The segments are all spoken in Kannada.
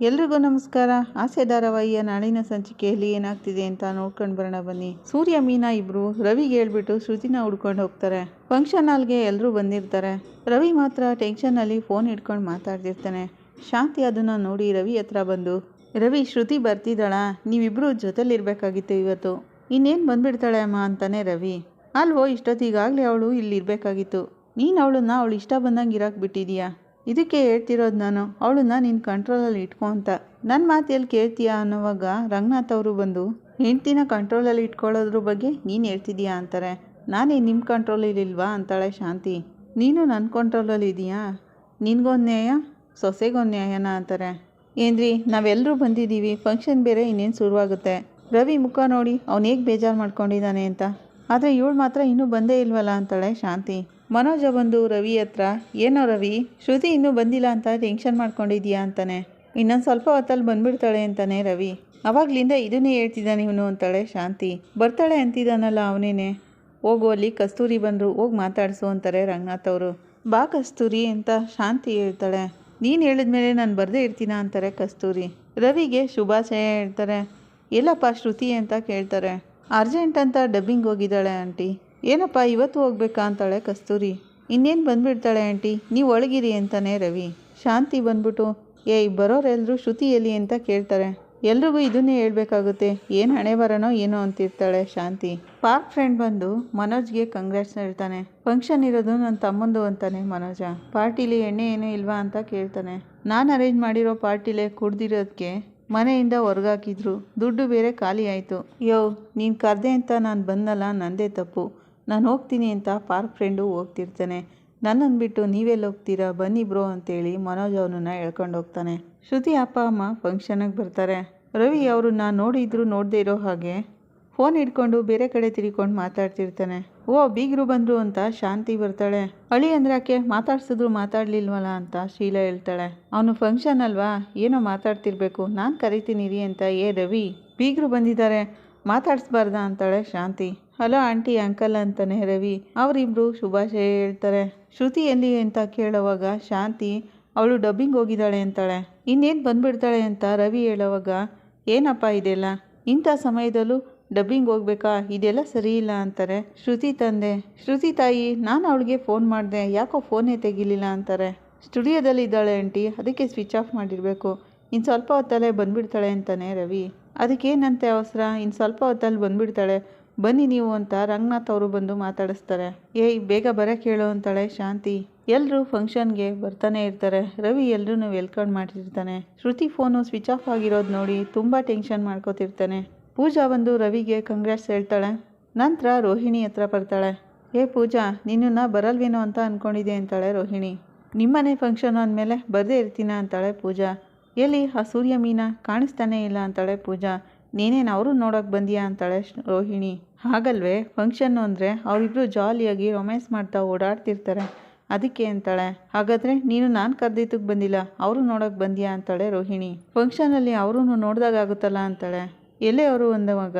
ಎಲ್ರಿಗೂ ನಮಸ್ಕಾರ. ಆಸೆ ಧಾರಾವಾಹಿಯ ನಾಳಿನ ಸಂಚಿಕೆಯಲ್ಲಿ ಏನಾಗ್ತಿದೆ ಅಂತ ನೋಡ್ಕೊಂಡು ಬರೋಣ ಬನ್ನಿ. ಸೂರ್ಯ, ಮೀನಾ ಇಬ್ರು ರವಿಗೆ ಹೇಳ್ಬಿಟ್ಟು ಶ್ರುತಿನ ಹುಡ್ಕೊಂಡು ಹೋಗ್ತಾರೆ. ಫಂಕ್ಷನ್ ಹಾಲ್ಗೆ ಎಲ್ಲರೂ ಬಂದಿರ್ತಾರೆ. ರವಿ ಮಾತ್ರ ಟೆನ್ಷನಲ್ಲಿ ಫೋನ್ ಹಿಡ್ಕೊಂಡು ಮಾತಾಡ್ತಿರ್ತಾನೆ. ಶಾಂತಿ ಅದನ್ನು ನೋಡಿ ರವಿ ಹತ್ರ ಬಂದು, ರವಿ, ಶ್ರುತಿ ಬರ್ತಿದ್ದಾಳ? ನೀವಿಬ್ರು ಜೊತೆಲಿರ್ಬೇಕಾಗಿತ್ತು ಇವತ್ತು. ಇನ್ನೇನು ಬಂದ್ಬಿಡ್ತಾಳೆ ಅಮ್ಮ? ಅಂತಾನೆ ರವಿ. ಅಲ್ವೋ, ಇಷ್ಟೊತ್ತಿಗಾಗಲೇ ಅವಳು ಇಲ್ಲಿ ಇರಬೇಕಾಗಿತ್ತು ನೀನು ಅವಳನ್ನ ಅವಳು ಇಷ್ಟ ಬಂದಂಗೆ ಇರೋಕೆ ಬಿಟ್ಟಿದೀಯಾ? ಇದಕ್ಕೆ ಹೇಳ್ತಿರೋದು ನಾನು. ಅವಳನ್ನ ನಿನ್ನ ಕಂಟ್ರೋಲಲ್ಲಿ ಇಟ್ಕೊ ಅಂತ ನನ್ನ ಎಲ್ಲಿ ಕೇಳ್ತೀಯಾ ಅನ್ನೋವಾಗ ರಂಗನಾಥ್ ಅವರು ಬಂದು, ಹೆಂಡ್ತಿನ ಕಂಟ್ರೋಲಲ್ಲಿ ಇಟ್ಕೊಳ್ಳೋದ್ರ ಬಗ್ಗೆ ನೀನು ಹೇಳ್ತಿದೀಯಾ? ಅಂತಾರೆ. ನಾನೇ ನಿಮ್ಮ ಕಂಟ್ರೋಲಲ್ಲಿಲ್ವಾ ಅಂತಾಳೆ ಶಾಂತಿ. ನೀನು ನನ್ನ ಕಂಟ್ರೋಲಲ್ಲಿ ಇದೆಯಾ? ನಿನಗೊಂದು ನ್ಯಾಯ, ಸೊಸೆಗೊಂದು ನ್ಯಾಯನ? ಅಂತಾರೆ. ಏನ್ರಿ ನಾವೆಲ್ಲರೂ ಬಂದಿದ್ದೀವಿ. ಫಂಕ್ಷನ್ ಬೇರೆ ಇನ್ನೇನು ಶುರುವಾಗುತ್ತೆ. ರವಿ ಮುಖ ನೋಡಿ ಅವನೇಗೆ ಬೇಜಾರು ಮಾಡ್ಕೊಂಡಿದ್ದಾನೆ ಅಂತ. ಆದರೆ ಇವಳು ಮಾತ್ರ ಇನ್ನೂ ಬಂದೇ ಇಲ್ವಲ್ಲ? ಅಂತಾಳೆ ಶಾಂತಿ. ಮನೋಜ ಬಂದು, ರವಿ ಹತ್ರ, ಏನೋ ರವಿ, ಶ್ರುತಿ ಇನ್ನೂ ಬಂದಿಲ್ಲ ಅಂತ ಟೆನ್ಷನ್ ಮಾಡ್ಕೊಂಡಿದ್ಯಾ ಅಂತಾನೆ. ಇನ್ನೊಂದು ಸ್ವಲ್ಪ ಹೊತ್ತಲ್ಲಿ ಬಂದ್ಬಿಡ್ತಾಳೆ ಅಂತಾನೆ ರವಿ. ಅವಾಗ್ಲಿಂದ ಇದನ್ನೇ ಹೇಳ್ತಿದ್ದಾನೆ ಇವನು ಅಂತಾಳೆ ಶಾಂತಿ. ಬರ್ತಾಳೆ ಅಂತಿದ್ದಾನಲ್ಲ ಅವನೇನೆ. ಹೋಗು, ಅಲ್ಲಿ ಕಸ್ತೂರಿ ಬಂದರು, ಹೋಗಿ ಮಾತಾಡಿಸು ಅಂತಾರೆ ರಂಗನಾಥ್ ಅವರು. ಬಾ ಕಸ್ತೂರಿ ಅಂತ ಶಾಂತಿ ಹೇಳ್ತಾಳೆ. ನೀನು ಹೇಳಿದ್ಮೇಲೆ ನಾನು ಬರದೇ ಇರ್ತೀನ ಅಂತಾರೆ ಕಸ್ತೂರಿ. ರವಿಗೆ ಶುಭಾಶಯ ಹೇಳ್ತಾರೆ. ಎಲ್ಲಪ್ಪ ಶ್ರುತಿ ಅಂತ ಕೇಳ್ತಾರೆ. ಅರ್ಜೆಂಟ್ ಅಂತ ಡಬ್ಬಿಂಗ್ ಹೋಗಿದ್ದಾಳೆ ಆಂಟಿ. ಏನಪ್ಪ, ಇವತ್ತು ಹೋಗ್ಬೇಕಾ ಅಂತಾಳೆ ಕಸ್ತೂರಿ. ಇನ್ನೇನು ಬಂದ್ಬಿಡ್ತಾಳೆ ಆಂಟಿ? ನೀವು ಒಳಗಿರಿ ಅಂತಾನೆ ರವಿ. ಶಾಂತಿ ಬಂದ್ಬಿಟ್ಟು, ಏಯ್ ಬರೋರೆಲ್ಲರೂ ಶ್ರುತಿ ಎಲ್ಲಿ ಅಂತ ಕೇಳ್ತಾರೆ. ಎಲ್ರಿಗೂ ಇದನ್ನೇ ಹೇಳ್ಬೇಕಾಗುತ್ತೆ. ಏನು ಹಣೆ ಬರೋನೋ ಏನೋ ಅಂತಿರ್ತಾಳೆ ಶಾಂತಿ. ಪಾರ್ಕ್ ಫ್ರೆಂಡ್ ಬಂದು ಮನೋಜ್ಗೆ ಕಂಗ್ರಾಟ್ಸ್ ಹೇಳ್ತಾನೆ. ಫಂಕ್ಷನ್ ಇರೋದು ನನ್ನ ತಮ್ಮಂದು ಅಂತಾನೆ ಮನೋಜ. ಪಾರ್ಟಿಲಿ ಎಣ್ಣೆ ಏನೂ ಇಲ್ವಾ ಅಂತ ಕೇಳ್ತಾನೆ. ನಾನು ಅರೇಂಜ್ ಮಾಡಿರೋ ಪಾರ್ಟಿಲೇ ಕುಡ್ದಿರೋದಕ್ಕೆ ಮನೆಯಿಂದ ಹೊರಗಾಕಿದ್ರು. ದುಡ್ಡು ಬೇರೆ ಖಾಲಿ ಆಯಿತು. ಯೋ, ನೀನು ಕರೆದೆ ಅಂತ ನಾನು ಬಂದಲ್ಲ, ನಂದೇ ತಪ್ಪು. ನಾನು ಹೋಗ್ತೀನಿ ಅಂತ ಪಾರ್ಕ್ ಫ್ರೆಂಡು ಹೋಗ್ತಿರ್ತಾನೆ. ನನ್ನನ್ನು ಬಿಟ್ಟು ನೀವೆಲ್ಲಿ ಹೋಗ್ತೀರಾ? ಬನ್ನಿ ಬ್ರೋ ಅಂತೇಳಿ ಮನೋಜ್ ಅವನನ್ನ ಎಳ್ಕೊಂಡು ಹೋಗ್ತಾನೆ. ಶ್ರುತಿ ಅಪ್ಪ, ಅಮ್ಮ ಫಂಕ್ಷನಿಗೆ ಬರ್ತಾರೆ. ರವಿ ಅವ್ರನ್ನ ನೋಡಿದ್ರು ನೋಡದೇ ಇರೋ ಹಾಗೆ ಫೋನ್ ಹಿಡ್ಕೊಂಡು ಬೇರೆ ಕಡೆ ತಿರ್ಕೊಂಡು ಮಾತಾಡ್ತಿರ್ತಾನೆ. ಓ, ಬೀಗರು ಬಂದರು ಅಂತ ಶಾಂತಿ ಬರ್ತಾಳೆ. ಅಳಿ ಅಂದ್ರಾಕೆ ಮಾತಾಡ್ಸಿದ್ರು ಮಾತಾಡ್ಲಿಲ್ವಲ್ಲ ಅಂತ ಶೀಲಾ ಹೇಳ್ತಾಳೆ. ಅವನು ಫಂಕ್ಷನ್ ಅಲ್ವಾ? ಏನೋ ಮಾತಾಡ್ತಿರ್ಬೇಕು. ನಾನು ಕರಿತೀನಿ ರೀ ಅಂತ. ಏ, ರವಿ, ಬೀಗರು ಬಂದಿದ್ದಾರೆ. ಮಾತಾಡಿಸ್ಬಾರ್ದ ಅಂತಾಳೆ ಶಾಂತಿ. ಹಲೋ ಆಂಟಿ, ಅಂಕಲ್ ಅಂತಾನೆ ರವಿ. ಅವರಿಬ್ರು ಶುಭಾಶಯ ಹೇಳ್ತಾರೆ. ಶ್ರುತಿ ಎಲ್ಲಿ ಅಂತ ಕೇಳೋವಾಗ ಶಾಂತಿ, ಅವಳು ಡಬ್ಬಿಂಗ್ ಹೋಗಿದ್ದಾಳೆ ಅಂತಾಳೆ. ಇನ್ನೇನು ಬಂದ್ಬಿಡ್ತಾಳೆ ಅಂತ ರವಿ ಹೇಳೋವಾಗ, ಏನಪ್ಪ ಇದೆಲ್ಲ? ಇಂಥ ಸಮಯದಲ್ಲೂ ಡಬ್ಬಿಂಗ್ ಹೋಗ್ಬೇಕಾ? ಇದೆಲ್ಲ ಸರಿ ಇಲ್ಲ ಅಂತಾರೆ ಶ್ರುತಿ ತಂದೆ. ಶ್ರುತಿ ತಾಯಿ, ನಾನು ಅವಳಿಗೆ ಫೋನ್ ಮಾಡಿದೆ. ಯಾಕೋ ಫೋನೇ ತೆಗಿಲಿಲ್ಲ ಅಂತಾರೆ. ಸ್ಟುಡಿಯೋದಲ್ಲಿ ಇದ್ದಾಳೆ ಆಂಟಿ, ಅದಕ್ಕೆ ಸ್ವಿಚ್ ಆಫ್ ಮಾಡಿರಬೇಕು. ಇನ್ನು ಸ್ವಲ್ಪ ಹೊತ್ತಲ್ಲೇ ಬಂದ್ಬಿಡ್ತಾಳೆ ಅಂತಾನೆ ರವಿ. ಅದಕ್ಕೇನಂತೆ ಅವಸರ? ಇನ್ನು ಸ್ವಲ್ಪ ಹೊತ್ತಲ್ಲಿ ಬಂದ್ಬಿಡ್ತಾಳೆ. ಬನ್ನಿ ನೀವು ಅಂತ ರಂಗನಾಥ್ ಅವರು ಬಂದು ಮಾತಾಡಿಸ್ತಾರೆ. ಏಯ್, ಬೇಗ ಬರೋಕ್ಕೆ ಹೇಳು ಅಂತಾಳೆ ಶಾಂತಿ. ಎಲ್ಲರೂ ಫಂಕ್ಷನ್ಗೆ ಬರ್ತಾನೆ ಇರ್ತಾರೆ. ರವಿ ಎಲ್ಲರೂ ವೆಲ್ಕಮ್ ಮಾಡಿರ್ತಾನೆ ಶ್ರುತಿ ಫೋನು ಸ್ವಿಚ್ ಆಫ್ ಆಗಿರೋದು ನೋಡಿ ತುಂಬ ಟೆನ್ಷನ್ ಮಾಡ್ಕೋತಿರ್ತಾನೆ. ಪೂಜಾ ಬಂದು ರವಿಗೆ ಕಂಗ್ರಾಟ್ಸ್ ಹೇಳ್ತಾಳೆ. ನಂತರ ರೋಹಿಣಿ ಹತ್ರ ಬರ್ತಾಳೆ. ಏ ಪೂಜಾ, ನಿನ್ನನ್ನು ಬರಲ್ವೇನೋ ಅಂತ ಅಂದ್ಕೊಂಡಿದ್ದೆ ಅಂತಾಳೆ ರೋಹಿಣಿ. ನಿಮ್ಮನೆ ಫಂಕ್ಷನ್ ಅಂದಮೇಲೆ ಬರದೇ ಇರ್ತೀನ ಅಂತಾಳೆ ಪೂಜಾ. ಎಲ್ಲಿ ಆ ಸೂರ್ಯ ಮೀನ ಕಾಣಿಸ್ತಾನೇ ಇಲ್ಲ ಅಂತಾಳೆ ಪೂಜಾ. ನೀನೇನು ಅವರು ನೋಡೋಕೆ ಬಂದಿಯಾ ಅಂತಾಳೆ ರೋಹಿಣಿ. ಹಾಗಲ್ವೇ ಫಂಕ್ಷನ್ನು ಅಂದರೆ ಅವರಿಬ್ಬರು ಜಾಲಿಯಾಗಿ ರೊಮ್ಯಾನ್ಸ್ ಮಾಡ್ತಾ ಓಡಾಡ್ತಿರ್ತಾರೆ. ಅದಕ್ಕೆ ಅಂತಾಳೆ, ಹಾಗಾದರೆ ನೀನು ನಾನು ಕರೆದಿದ್ದಕ್ಕೆ ಬಂದಿಲ್ಲ, ಅವರು ನೋಡೋಕೆ ಬಂದಿಯಾ ಅಂತಾಳೆ ರೋಹಿಣಿ. ಫಂಕ್ಷನಲ್ಲಿ ಅವರೂ ನೋಡ್ದಾಗುತ್ತಲ್ಲ ಅಂತಾಳೆ. ಎಲ್ಲೇ ಅವರು ಅಂದವಾಗ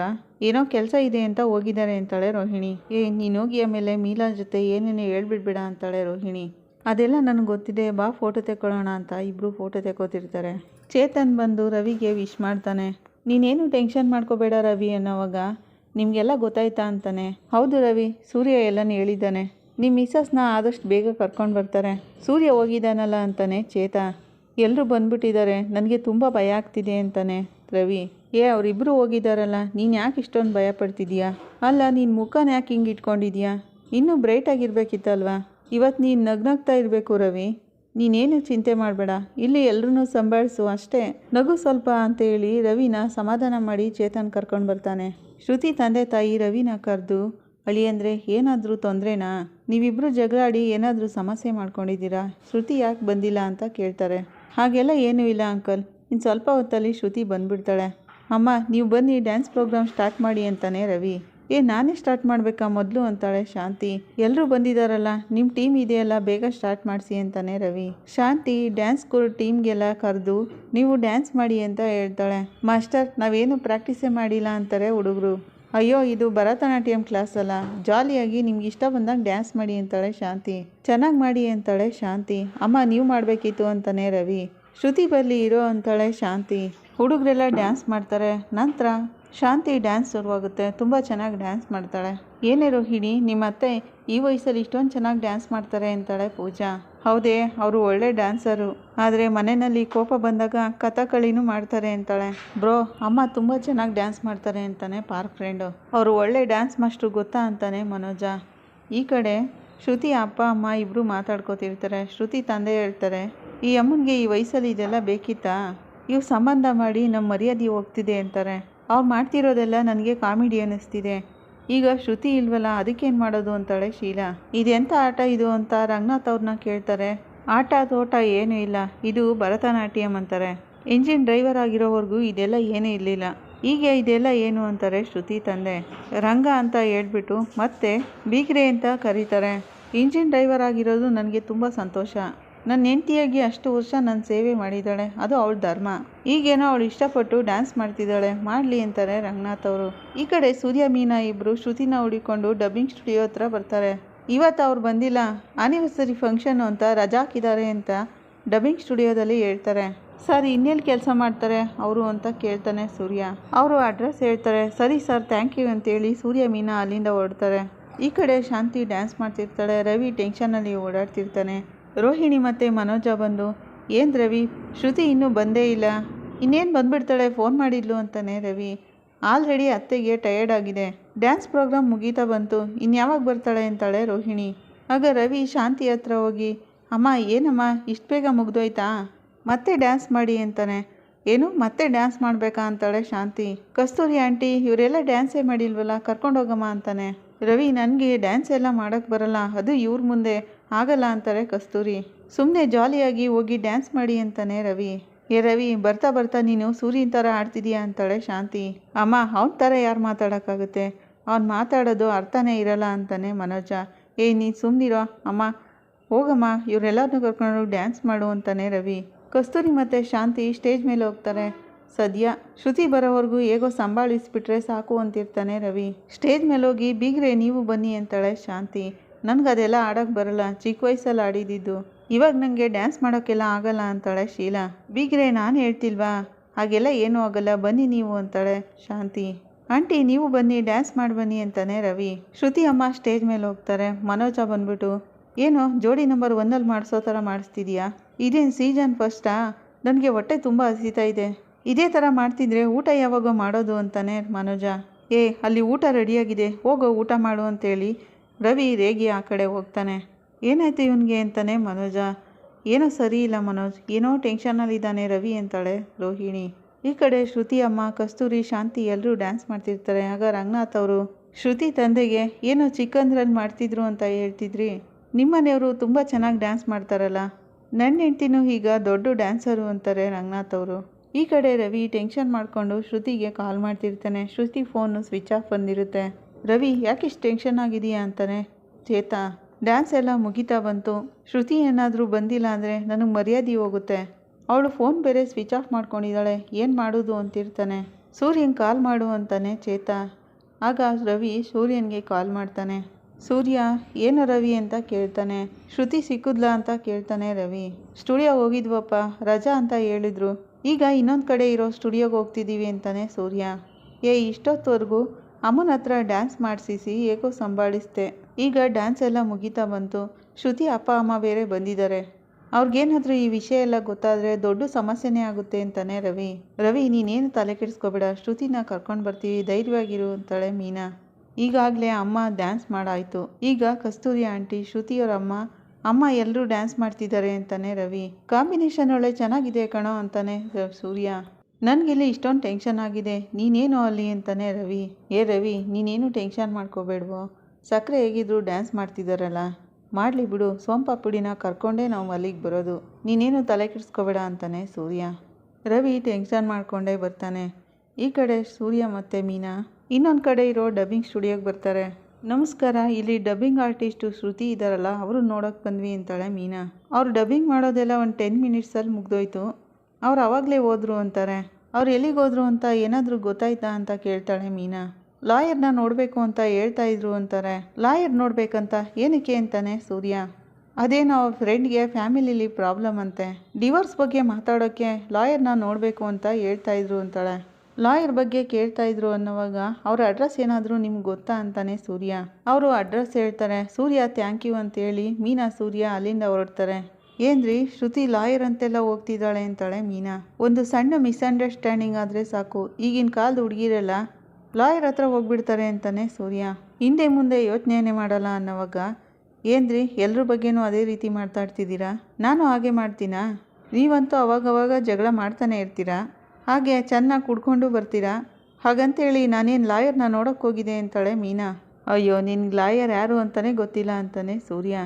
ಏನೋ ಕೆಲಸ ಇದೆ ಅಂತ ಹೋಗಿದ್ದಾರೆ ಅಂತಾಳೆ ರೋಹಿಣಿ. ಏ, ನೀನು ಹೋಗಿ ಆಮೇಲೆ ಮೀಲಾ ಜೊತೆ ಏನೇನು ಹೇಳ್ಬಿಡ್ಬೇಡ ಅಂತಾಳೆ ರೋಹಿಣಿ. ಅದೆಲ್ಲ ನನಗೆ ಗೊತ್ತಿದೆ, ಬಾ ಫೋಟೋ ತೆಕ್ಕೊಳ್ಳೋಣ ಅಂತ ಇಬ್ಬರು ಫೋಟೋ ತೆಕ್ಕೋತಿರ್ತಾರೆ. ಚೇತನ್ ಬಂದು ರವಿಗೆ ವಿಶ್ ಮಾಡ್ತಾನೆ. ನೀನೇನು ಟೆನ್ಷನ್ ಮಾಡ್ಕೋಬೇಡ ರವಿ ಅನ್ನೋವಾಗ? ನಿಮಗೆಲ್ಲ ಗೊತ್ತಾಯ್ತಾ ಅಂತಾನೆ. ಹೌದು ರವಿ, ಸೂರ್ಯ ಎಲ್ಲನೂ ಹೇಳಿದ್ದಾನೆ. ನಿಮ್ಮ ಮಿಸ್ಸಸ್ನ ಆದಷ್ಟು ಬೇಗ ಕರ್ಕೊಂಡು ಬರ್ತಾರೆ. ಸೂರ್ಯ ಹೋಗಿದ್ದಾನಲ್ಲ ಅಂತಾನೆ ಚೇತ. ಎಲ್ಲರೂ ಬಂದ್ಬಿಟ್ಟಿದ್ದಾರೆ. ನನಗೆ ತುಂಬ ಭಯ ಆಗ್ತಿದೆ ಅಂತಾನೆ ರವಿ. ಏ ಅವರಿಬ್ಬರು ಹೋಗಿದ್ದಾರಲ್ಲ, ನೀನು ಯಾಕೆ ಇಷ್ಟೊಂದು ಭಯ ಪಡ್ತಿದ್ಯಾ? ಅಲ್ಲ, ನೀನು ಮುಖನ ಯಾಕೆ ಹಿಂಗೆ ಇಟ್ಕೊಂಡಿದ್ಯಾ? ಇನ್ನೂ ಬ್ರೈಟಾಗಿರ್ಬೇಕಿತ್ತಲ್ವಾ ಇವತ್ತು ನೀನು ನಗ್ನಗ್ತಾ ಇರಬೇಕು ರವಿ. ನೀನೇನು ಚಿಂತೆ ಮಾಡಬೇಡ. ಇಲ್ಲಿ ಎಲ್ಲರೂ ಸಂಭಾಳಿಸು, ಅಷ್ಟೇ. ನಗು ಸ್ವಲ್ಪ ಅಂತೇಳಿ ರವಿನ ಸಮಾಧಾನ ಮಾಡಿ ಚೇತನ್ ಕರ್ಕೊಂಡು ಬರ್ತಾನೆ. ಶ್ರುತಿ ತಂದೆ ತಾಯಿ ರವಿನ ಕರೆದು ಅಳಿಯಂದ್ರೆ ಏನಾದರೂ ತೊಂದರೆನಾ? ನೀವಿಬ್ಬರು ಜಗಳಾಡಿ ಏನಾದರೂ ಸಮಸ್ಯೆ ಮಾಡ್ಕೊಂಡಿದ್ದೀರಾ? ಶ್ರುತಿ ಯಾಕೆ ಬಂದಿಲ್ಲ ಅಂತ ಕೇಳ್ತಾರೆ. ಹಾಗೆಲ್ಲ ಏನೂ ಇಲ್ಲ ಅಂಕಲ್. ಇನ್ನು ಸ್ವಲ್ಪ ಹೊತ್ತಲ್ಲಿ ಶ್ರುತಿ ಬಂದ್ಬಿಡ್ತಾಳೆ. ಅಮ್ಮ, ನೀವು ಬನ್ನಿ, ಡ್ಯಾನ್ಸ್ ಪ್ರೋಗ್ರಾಮ್ ಸ್ಟಾರ್ಟ್ ಮಾಡಿ ಅಂತಾನೆ ರವಿ. ಏ, ನಾನೇ ಸ್ಟಾರ್ಟ್ ಮಾಡಬೇಕಾ ಮೊದಲು ಅಂತಾಳೆ ಶಾಂತಿ. ಎಲ್ಲರೂ ಬಂದಿದ್ದಾರಲ್ಲ ನಿಮ್ಮ ಟೀಮ್ ಇದೆಯಲ್ಲ, ಬೇಗ ಸ್ಟಾರ್ಟ್ ಮಾಡಿಸಿ ಅಂತಾನೆ ರವಿ. ಶಾಂತಿ ಡ್ಯಾನ್ಸ್ ಸ್ಕೂಲ್ ಟೀಮ್ಗೆಲ್ಲ ಕರೆದು, ನೀವು ಡ್ಯಾನ್ಸ್ ಮಾಡಿ ಅಂತ ಹೇಳ್ತಾಳೆ. ಮಾಸ್ಟರ್ ನಾವೇನು ಪ್ರಾಕ್ಟೀಸೇ ಮಾಡಿಲ್ಲ ಅಂತಾರೆ ಹುಡುಗರು. ಅಯ್ಯೋ, ಇದು ಭರತನಾಟ್ಯಂ ಕ್ಲಾಸ್ ಅಲ್ಲ. ಜಾಲಿಯಾಗಿ ನಿಮ್ಗೆ ಇಷ್ಟ ಬಂದಾಗ ಡ್ಯಾನ್ಸ್ ಮಾಡಿ ಅಂತಾಳೆ ಶಾಂತಿ. ಚೆನ್ನಾಗಿ ಮಾಡಿ ಅಂತಾಳೆ ಶಾಂತಿ. ಅಮ್ಮ, ನೀವು ಮಾಡಬೇಕಿತ್ತು ಅಂತಾನೆ ರವಿ. ಶ್ರುತಿ ಬಲ್ಲಿ ಇರೋ ಅಂತಾಳೆ ಶಾಂತಿ. ಹುಡುಗರೆಲ್ಲ ಡ್ಯಾನ್ಸ್ ಮಾಡ್ತಾರೆ. ನಂತರ ಶಾಂತಿ ಡ್ಯಾನ್ಸ್ ಶುರುವಾಗುತ್ತೆ. ತುಂಬ ಚೆನ್ನಾಗಿ ಡ್ಯಾನ್ಸ್ ಮಾಡ್ತಾಳೆ. ಏನೇ ರೋಹಿಣಿ ನಿಮ್ಮ ಅತ್ತೆ ಈ ವಯಸ್ಸಲ್ಲಿ ಇಷ್ಟೊಂದು ಚೆನ್ನಾಗಿ ಡ್ಯಾನ್ಸ್ ಮಾಡ್ತಾರೆ ಅಂತಾಳೆ ಪೂಜಾ. ಹೌದೇ, ಅವರು ಒಳ್ಳೆ ಡ್ಯಾನ್ಸರು. ಆದರೆ ಮನೆಯಲ್ಲಿ ಕೋಪ ಬಂದಾಗ ಕಥಕಳಿನೂ ಮಾಡ್ತಾರೆ ಅಂತಾಳೆ. ಬ್ರೋ, ಅಮ್ಮ ತುಂಬ ಚೆನ್ನಾಗಿ ಡ್ಯಾನ್ಸ್ ಮಾಡ್ತಾರೆ ಅಂತಾನೆ ಪಾರ್ಕ್ ಫ್ರೆಂಡು. ಅವರು ಒಳ್ಳೆ ಡ್ಯಾನ್ಸ್ ಮಾಸ್ಟ್ರು ಗೊತ್ತಾ ಅಂತಾನೆ ಮನೋಜ. ಈ ಕಡೆ ಶ್ರುತಿ, ಅಪ್ಪ, ಅಮ್ಮ ಇಬ್ಬರು ಮಾತಾಡ್ಕೋತಿರ್ತಾರೆ. ಶ್ರುತಿ ತಂದೆ ಹೇಳ್ತಾರೆ, ಈ ಅಮ್ಮನಿಗೆ ಈ ವಯಸ್ಸಲ್ಲಿ ಇದೆಲ್ಲ ಬೇಕಿತ್ತಾ? ಇವು ಸಂಬಂಧ ಮಾಡಿ ನಮ್ಮ ಮರ್ಯಾದೆ ಹೋಗ್ತಿದೆ ಅಂತಾರೆ. ಅವ್ರು ಮಾಡ್ತಿರೋದೆಲ್ಲ ನನಗೆ ಕಾಮಿಡಿ ಅನ್ನಿಸ್ತಿದೆ. ಈಗ ಶ್ರುತಿ ಇಲ್ವಲ್ಲ ಅದಕ್ಕೇನು ಮಾಡೋದು ಅಂತಾಳೆ ಶೀಲಾ. ಇದೆಂಥ ಆಟ ಇದು ಅಂತ ರಂಗನಾಥ್ ಅವ್ರನ್ನ ಕೇಳ್ತಾರೆ. ಆಟ ತೋಟ ಏನೂ ಇಲ್ಲ. ಇದು ಭರತನಾಟ್ಯಂ ಅಂತಾರೆ. ಇಂಜಿನ್ ಡ್ರೈವರ್ ಆಗಿರೋವರೆಗೂ ಇದೆಲ್ಲ ಏನೂ ಇರಲಿಲ್ಲ. ಈಗ ಇದೆಲ್ಲ ಏನು ಅಂತಾರೆ ಶ್ರುತಿ ತಂದೆ. ರಂಗ ಅಂತ ಹೇಳ್ಬಿಟ್ಟು ಮತ್ತೆ ಬೀಗ್ರೆ ಅಂತ ಕರೀತಾರೆ. ಇಂಜಿನ್ ಡ್ರೈವರ್ ಆಗಿರೋದು ನನಗೆ ತುಂಬ ಸಂತೋಷ. ನನ್ನ ಹೆಂಡತಿಯಾಗಿ ಅಷ್ಟು ವರ್ಷ ನನ್ನ ಸೇವೆ ಮಾಡಿದ್ದಾಳೆ. ಅದು ಅವಳ ಧರ್ಮ. ಈಗೇನೋ ಅವಳು ಇಷ್ಟಪಟ್ಟು ಡ್ಯಾನ್ಸ್ ಮಾಡ್ತಿದ್ದಾಳೆ. ಮಾಡಲಿ ಅಂತಾರೆ ರಂಗನಾಥ್ ಅವರು. ಈ ಕಡೆ ಸೂರ್ಯ, ಮೀನಾ ಇಬ್ಬರು ಶ್ರುತಿನ ಹುಡಿಕೊಂಡು ಡಬ್ಬಿಂಗ್ ಸ್ಟುಡಿಯೋ ಹತ್ರ ಬರ್ತಾರೆ. ಇವತ್ತು ಅವ್ರು ಬಂದಿಲ್ಲ. ಆನಿವರ್ಸರಿ ಫಂಕ್ಷನ್ ಅಂತ ರಜಾ ಹಾಕಿದ್ದಾರೆ ಅಂತ ಡಬ್ಬಿಂಗ್ ಸ್ಟುಡಿಯೋದಲ್ಲಿ ಹೇಳ್ತಾರೆ. ಸರ್ ಇನ್ನೆಲ್ಲಿ ಕೆಲಸ ಮಾಡ್ತಾರೆ? ಅವರು ಅಂತ ಕೇಳ್ತಾನೆ ಸೂರ್ಯ. ಅವರು ಅಡ್ರೆಸ್ ಹೇಳ್ತಾರೆ. ಸರಿ ಸರ್ ಥ್ಯಾಂಕ್ ಯು ಅಂತೇಳಿ ಸೂರ್ಯ, ಮೀನಾ ಅಲ್ಲಿಂದ ಓಡ್ತಾರೆ ಈ ಕಡೆ ಶಾಂತಿ ಡ್ಯಾನ್ಸ್ ಮಾಡ್ತಿರ್ತಾಳೆ. ರವಿ ಟೆನ್ಷನಲ್ಲಿ ಓಡಾಡ್ತಿರ್ತಾನೆ. ರೋಹಿಣಿ ಮತ್ತು ಮನೋಜ ಬಂದು, ಏನು ರವಿ, ಶ್ರುತಿ ಇನ್ನೂ ಬಂದೇ ಇಲ್ಲ. ಇನ್ನೇನು ಬಂದ್ಬಿಡ್ತಾಳೆ? ಫೋನ್ ಮಾಡಿದ್ಲು ಅಂತಾನೆ ರವಿ. ಆಲ್ರೆಡಿ ಅತ್ತೆಗೆ ಟಯರ್ಡ್ ಆಗಿದೆ. ಡ್ಯಾನ್ಸ್ ಪ್ರೋಗ್ರಾಮ್ ಮುಗೀತಾ ಬಂತು. ಇನ್ಯಾವಾಗ ಬರ್ತಾಳೆ? ಅಂತಾಳೆ ರೋಹಿಣಿ. ಆಗ ರವಿ ಶಾಂತಿ ಹತ್ರ ಹೋಗಿ, ಅಮ್ಮ, ಏನಮ್ಮ? ಇಷ್ಟು ಬೇಗ ಮುಗ್ದೋಯ್ತಾ? ಮತ್ತೆ ಡ್ಯಾನ್ಸ್ ಮಾಡಿ ಅಂತಾನೆ. ಏನು? ಮತ್ತೆ ಡ್ಯಾನ್ಸ್ ಮಾಡಬೇಕಾ? ಅಂತಾಳೆ ಶಾಂತಿ. ಕಸ್ತೂರಿ ಆಂಟಿ, ಇವರೆಲ್ಲ ಡ್ಯಾನ್ಸೇ ಮಾಡಿಲ್ವಲ್ಲ? ಕರ್ಕೊಂಡೋಗಮ್ಮ ಅಂತಾನೆ. ರವಿ, ನನಗೆ ಡ್ಯಾನ್ಸ್ ಎಲ್ಲ ಮಾಡೋಕ್ಕೆ ಬರಲ್ಲ. ಅದು ಇವ್ರ ಮುಂದೆ ಆಗಲ್ಲ ಅಂತಾರೆ ಕಸ್ತೂರಿ. ಸುಮ್ಮನೆ ಜಾಲಿಯಾಗಿ ಹೋಗಿ ಡ್ಯಾನ್ಸ್ ಮಾಡಿ ಅಂತಾನೆ ರವಿ. ಏ ರವಿ, ಬರ್ತಾ ಬರ್ತಾ ನೀನು ಸೂರ್ಯನ ಥರ ಆಡ್ತಿದೀಯಾ ಅಂತಾಳೆ ಶಾಂತಿ. ಅಮ್ಮ, ಅವನ ಥರ ಯಾರು ಮಾತಾಡೋಕ್ಕಾಗುತ್ತೆ? ಅವ್ನು ಮಾತಾಡೋದು ಅರ್ಥನೇ ಇರಲ್ಲ ಅಂತಾನೆ ಮನೋಜ. ಏ, ನೀನು ಸುಮ್ಮನಿರೋ ಅಮ್ಮ, ಹೋಗಮ್ಮ ಇವರೆಲ್ಲರನ್ನೂ ಕರ್ಕೊಂಡು ಡ್ಯಾನ್ಸ್ ಮಾಡು ಅಂತಾನೆ ರವಿ. ಕಸ್ತೂರಿ ಮತ್ತು ಶಾಂತಿ ಸ್ಟೇಜ್ ಮೇಲೆ ಹೋಗ್ತಾರೆ. ಸದ್ಯ ಶ್ರುತಿ ಬರೋವರೆಗೂ ಹೇಗೋ ಸಂಭಾಳಿಸ್ಬಿಟ್ರೆ ಸಾಕು ಅಂತಿರ್ತಾನೆ ರವಿ. ಸ್ಟೇಜ್ ಮೇಲೆ ಹೋಗಿ ಬೀಗ್ರೆ ನೀವು ಬನ್ನಿ ಅಂತಾಳೆ ಶಾಂತಿ. ನನಗೆ ಅದೆಲ್ಲ ಆಡೋಕ್ಕೆ ಬರಲ್ಲ, ಚಿಕ್ಕ ವಯಸ್ಸಲ್ಲಿ ಆಡಿದ್ದು ಇವಾಗ ನನಗೆ ಡ್ಯಾನ್ಸ್ ಮಾಡೋಕ್ಕೆಲ್ಲ ಆಗಲ್ಲ ಅಂತಾಳೆ ಶೀಲಾ. ಬೀಗ್ರೆ, ನಾನು ಹೇಳ್ತಿಲ್ವಾ? ಹಾಗೆಲ್ಲ ಏನೂ ಆಗಲ್ಲ, ಬನ್ನಿ ನೀವು ಅಂತಾಳೆ ಶಾಂತಿ. ಆಂಟಿ, ನೀವು ಬನ್ನಿ, ಡ್ಯಾನ್ಸ್ ಮಾಡಿ ಬನ್ನಿ ಅಂತಾನೆ ರವಿ. ಶ್ರುತಿ ಅಮ್ಮ ಸ್ಟೇಜ್ ಮೇಲೆ ಹೋಗ್ತಾರೆ. ಮನೋಜ ಬಂದ್ಬಿಟ್ಟು, ಏನು, ಜೋಡಿ ನಂಬರ್ ಒನ್ನಲ್ಲಿ ಮಾಡಿಸೋ ಥರ ಮಾಡಿಸ್ತಿದ್ಯಾ? ಇದೇನು ಸೀಸನ್ ಫಸ್ಟಾ? ನನಗೆ ಹೊಟ್ಟೆ ತುಂಬ ಹಸಿತಾ ಇದೆ. ಇದೇ ಥರ ಮಾಡ್ತಿದ್ರೆ ಊಟ ಯಾವಾಗ ಮಾಡೋದು ಅಂತಾನೆ ಮನೋಜ. ಏ, ಅಲ್ಲಿ ಊಟ ರೆಡಿಯಾಗಿದೆ, ಹೋಗೋ ಊಟ ಮಾಡು ಅಂತೇಳಿ ರವಿ ರೇಗಿ ಆ ಕಡೆ ಹೋಗ್ತಾನೆ. ಏನಾಯ್ತು ಇವನಿಗೆ ಅಂತಾನೆ ಮನೋಜ. ಏನೋ ಸರಿ ಇಲ್ಲ ಮನೋಜ್, ಏನೋ ಟೆನ್ಷನಲ್ಲಿದ್ದಾನೆ ರವಿ ಅಂತಾಳೆ ರೋಹಿಣಿ. ಈ ಕಡೆ ಶ್ರುತಿ, ಅಮ್ಮ, ಕಸ್ತೂರಿ, ಶಾಂತಿ ಎಲ್ಲರೂ ಡ್ಯಾನ್ಸ್ ಮಾಡ್ತಿರ್ತಾರೆ. ಆಗ ರಂಗನಾಥ್ ಅವರು, ಶ್ರುತಿ ತಂದೆಗೆ ಏನೋ ಚಿಕ್ಕಂದ್ರಲ್ಲಿ ಮಾಡ್ತಿದ್ರು ಅಂತ ಹೇಳ್ತಿದ್ರಿ. ನಿಮ್ಮನೆಯವರು ತುಂಬ ಚೆನ್ನಾಗಿ ಡ್ಯಾನ್ಸ್ ಮಾಡ್ತಾರಲ್ಲ. ನನ್ನ ಹೆಂಡ್ತಿನೂ ಈಗ ದೊಡ್ಡ ಡ್ಯಾನ್ಸರು ಅಂತಾರೆ ರಂಗನಾಥ್ ಅವರು. ಈ ಕಡೆ ರವಿ ಟೆನ್ಷನ್ ಮಾಡಿಕೊಂಡು ಶ್ರುತಿಗೆ ಕಾಲ್ ಮಾಡ್ತಿರ್ತಾನೆ. ಶ್ರುತಿ ಫೋನು ಸ್ವಿಚ್ ಆಫ್ ಬಂದಿರುತ್ತೆ. ರವಿ, ಯಾಕಿಷ್ಟು ಟೆನ್ಷನ್ ಆಗಿದೆಯಾ ಅಂತಾನೆ. ಚೇತಾ, ಡ್ಯಾನ್ಸ್ ಎಲ್ಲ ಮುಗಿತಾ ಬಂತು. ಶ್ರುತಿ ಏನಾದರೂ ಬಂದಿಲ್ಲ ಅಂದರೆ ನನಗೆ ಮರ್ಯಾದೆ ಹೋಗುತ್ತೆ. ಅವಳು ಫೋನ್ ಬೇರೆ ಸ್ವಿಚ್ ಆಫ್ ಮಾಡ್ಕೊಂಡಿದ್ದಾಳೆ. ಏನು ಮಾಡೋದು ಅಂತಿರ್ತಾನೆ. ಸೂರ್ಯನ್ ಕಾಲ್ ಮಾಡು ಅಂತಾನೆ ಚೇತಾ. ಆಗ ರವಿ ಸೂರ್ಯನಿಗೆ ಕಾಲ್ ಮಾಡ್ತಾನೆ. ಸೂರ್ಯ, ಏನು ರವಿ ಅಂತ ಕೇಳ್ತಾನೆ. ಶ್ರುತಿ ಸಿಕ್ಕಿದ್ಲಾ ಅಂತ ಕೇಳ್ತಾನೆ ರವಿ. ಸ್ಟುಡಿಯೋ ಹೋಗಿದ್ವಪ್ಪ. ರಜಾ ಅಂತ ಹೇಳಿದ್ರು. ಈಗ ಇನ್ನೊಂದು ಕಡೆ ಇರೋ ಸ್ಟುಡಿಯೋಗೆ ಹೋಗ್ತಿದ್ದೀವಿ ಅಂತಾನೆ ಸೂರ್ಯ. ಏ, ಇಷ್ಟೊತ್ತವರೆಗೂ ಅಮ್ಮನ ಹತ್ರ ಡ್ಯಾನ್ಸ್ ಮಾಡಿಸಿಸಿ ಏಕೋ ಸಂಭಾಳಿಸ್ದೆ. ಈಗ ಡ್ಯಾನ್ಸ್ ಎಲ್ಲ ಮುಗೀತಾ ಬಂತು. ಶ್ರುತಿ ಅಪ್ಪ, ಅಮ್ಮ ಬೇರೆ ಬಂದಿದ್ದಾರೆ. ಅವ್ರಿಗೇನಾದರೂ ಈ ವಿಷಯ ಎಲ್ಲ ಗೊತ್ತಾದರೆ ದೊಡ್ಡ ಸಮಸ್ಯೆನೇ ಆಗುತ್ತೆ ಅಂತಾನೆ ರವಿ. ರವಿ, ನೀನೇನು ತಲೆ ಕೆಡಿಸ್ಕೋಬೇಡ. ಶ್ರುತಿನ ಕರ್ಕೊಂಡು ಬರ್ತೀವಿ. ಧೈರ್ಯವಾಗಿರು ಅಂತಾಳೆ ಮೀನಾ. ಈಗಾಗಲೇ ಅಮ್ಮ ಡ್ಯಾನ್ಸ್ ಮಾಡಾಯಿತು. ಈಗ ಕಸ್ತೂರಿ ಆಂಟಿ, ಶ್ರುತಿಯವರ ಅಮ್ಮ ಎಲ್ಲರೂ ಡ್ಯಾನ್ಸ್ ಮಾಡ್ತಿದ್ದಾರೆ ಅಂತಾನೆ ರವಿ. ಕಾಂಬಿನೇಷನ್ ಒಳ್ಳೆ ಚೆನ್ನಾಗಿದೆ ಕಣೋ ಅಂತಾನೆ ಸೂರ್ಯ. ನನಗಿಲ್ಲಿ ಇಷ್ಟೊಂದು ಟೆನ್ಷನ್ ಆಗಿದೆ. ನೀನೇನು ಅಲ್ಲಿ ಅಂತಾನೆ ರವಿ. ಏ ರವಿ, ನೀನೇನು ಟೆನ್ಷನ್ ಮಾಡ್ಕೋಬೇಡ್ವೋ? ಸಕ್ಕರೆ ಹೇಗಿದ್ರು ಡ್ಯಾನ್ಸ್ ಮಾಡ್ತಿದ್ದಾರಲ್ಲ ಮಾಡಲಿ ಬಿಡು ಸೋಂಪಾಪುಡಿನ ಕರ್ಕೊಂಡೇ ನಾವು ಅಲ್ಲಿಗೆ ಬರೋದು. ನೀನೇನು ತಲೆ ಕೆಡಿಸ್ಕೋಬೇಡ ಅಂತಾನೆ ಸೂರ್ಯ. ರವಿ ಟೆನ್ಷನ್ ಮಾಡ್ಕೊಂಡೇ ಬರ್ತಾನೆ. ಈ ಕಡೆ ಸೂರ್ಯ ಮತ್ತು ಮೀನಾ. ಇನ್ನೊಂದು ಕಡೆ ಇರೋ ಡಬ್ಬಿಂಗ್ ಸ್ಟುಡಿಯೋಗೆ ಬರ್ತಾರೆ. ನಮಸ್ಕಾರ, ಇಲ್ಲಿ ಡಬ್ಬಿಂಗ್ ಆರ್ಟಿಸ್ಟು ಶ್ರುತಿ ಇದ್ದಾರಲ್ಲ, ಅವರು ನೋಡೋಕೆ ಬಂದ್ವಿ ಅಂತಾಳೆ ಮೀನಾ. ಅವ್ರು ಡಬ್ಬಿಂಗ್ ಮಾಡೋದೆಲ್ಲ ಒಂದು ಟೆನ್ ಮಿನಿಟ್ಸಲ್ಲಿ ಮುಗ್ದೋಯ್ತು. ಅವ್ರು ಆವಾಗಲೇ ಹೋದ್ರು ಅಂತಾರೆ. ಅವ್ರು ಎಲ್ಲಿಗೆ ಹೋದ್ರು ಅಂತ ಏನಾದರೂ ಗೊತ್ತಾಯ್ತಾ ಅಂತ ಕೇಳ್ತಾಳೆ ಮೀನಾ. ಲಾಯರ್ನ ನೋಡಬೇಕು ಅಂತ ಹೇಳ್ತಾ ಇದ್ರು ಅಂತಾರೆ. ಲಾಯರ್ ನೋಡ್ಬೇಕಂತ ಏನಕ್ಕೆ ಅಂತಾನೆ ಸೂರ್ಯ. ಅದೇನೋ ಅವ್ರ ಫ್ರೆಂಡ್ಗೆ ಫ್ಯಾಮಿಲಿಲಿ ಪ್ರಾಬ್ಲಮ್ ಅಂತೆ. ಡಿವೋರ್ಸ್ ಬಗ್ಗೆ ಮಾತಾಡೋಕ್ಕೆ ಲಾಯರ್ನ ನೋಡಬೇಕು ಅಂತ ಹೇಳ್ತಾ ಇದ್ರು ಅಂತಾಳೆ. ಲಾಯರ್ ಬಗ್ಗೆ ಕೇಳ್ತಾ ಇದ್ರು ಅನ್ನೋವಾಗ, ಅವ್ರ ಅಡ್ರೆಸ್ ಏನಾದರೂ ನಿಮ್ಗೆ ಗೊತ್ತಾ ಅಂತಾನೆ ಸೂರ್ಯ. ಅವರು ಅಡ್ರೆಸ್ ಹೇಳ್ತಾರೆ, ಸೂರ್ಯ ಥ್ಯಾಂಕ್ ಯು ಅಂತೇಳಿ ಮೀನಾ, ಸೂರ್ಯ ಅಲ್ಲಿಂದ ಹೊರಡ್ತಾರೆ. ಏನ್ರಿ, ಶ್ರುತಿ ಲಾಯರ್ ಅಂತೆಲ್ಲ ಹೋಗ್ತಿದ್ದಾಳೆ ಅಂತಾಳೆ ಮೀನಾ. ಒಂದು ಸಣ್ಣ ಮಿಸ್ಅಂಡರ್ಸ್ಟ್ಯಾಂಡಿಂಗ್ ಆದರೆ ಸಾಕು, ಈಗಿನ ಕಾಲದ ಹುಡುಗಿರೆಲ್ಲ ಲಾಯರ್ ಹತ್ರ ಹೋಗ್ಬಿಡ್ತಾರೆ ಅಂತಾನೆ ಸೂರ್ಯ. ಹಿಂದೆ ಮುಂದೆ ಯೋಚನೆನೇ ಮಾಡಲ್ಲ ಅನ್ನೋವಾಗ? ಏನ್ರಿ ಎಲ್ಲರ ಬಗ್ಗೆನೂ ಅದೇ ರೀತಿ ಮಾತಾಡ್ತಿದ್ದೀರಾ? ನಾನು ಹಾಗೆ ಮಾಡ್ತೀನಾ? ನೀವಂತೂ ಅವಾಗವಾಗ ಜಗಳ ಮಾಡ್ತಾನೆ ಇರ್ತೀರಾ? ಹಾಗೆ ಚೆನ್ನಾಗಿ ಕುಡ್ಕೊಂಡು ಬರ್ತೀರಾ? ಹಾಗಂತೇಳಿ ನಾನೇನು ಲಾಯರ್ನ ನೋಡೋಕ್ಕೆ ಹೋಗಿದೆ ಅಂತಾಳೆ ಮೀನಾ. ಅಯ್ಯೋ ನಿನ್ಗೆ ಲಾಯರ್ ಯಾರು ಅಂತಲೇ ಗೊತ್ತಿಲ್ಲ ಅಂತಾನೆ ಸೂರ್ಯ.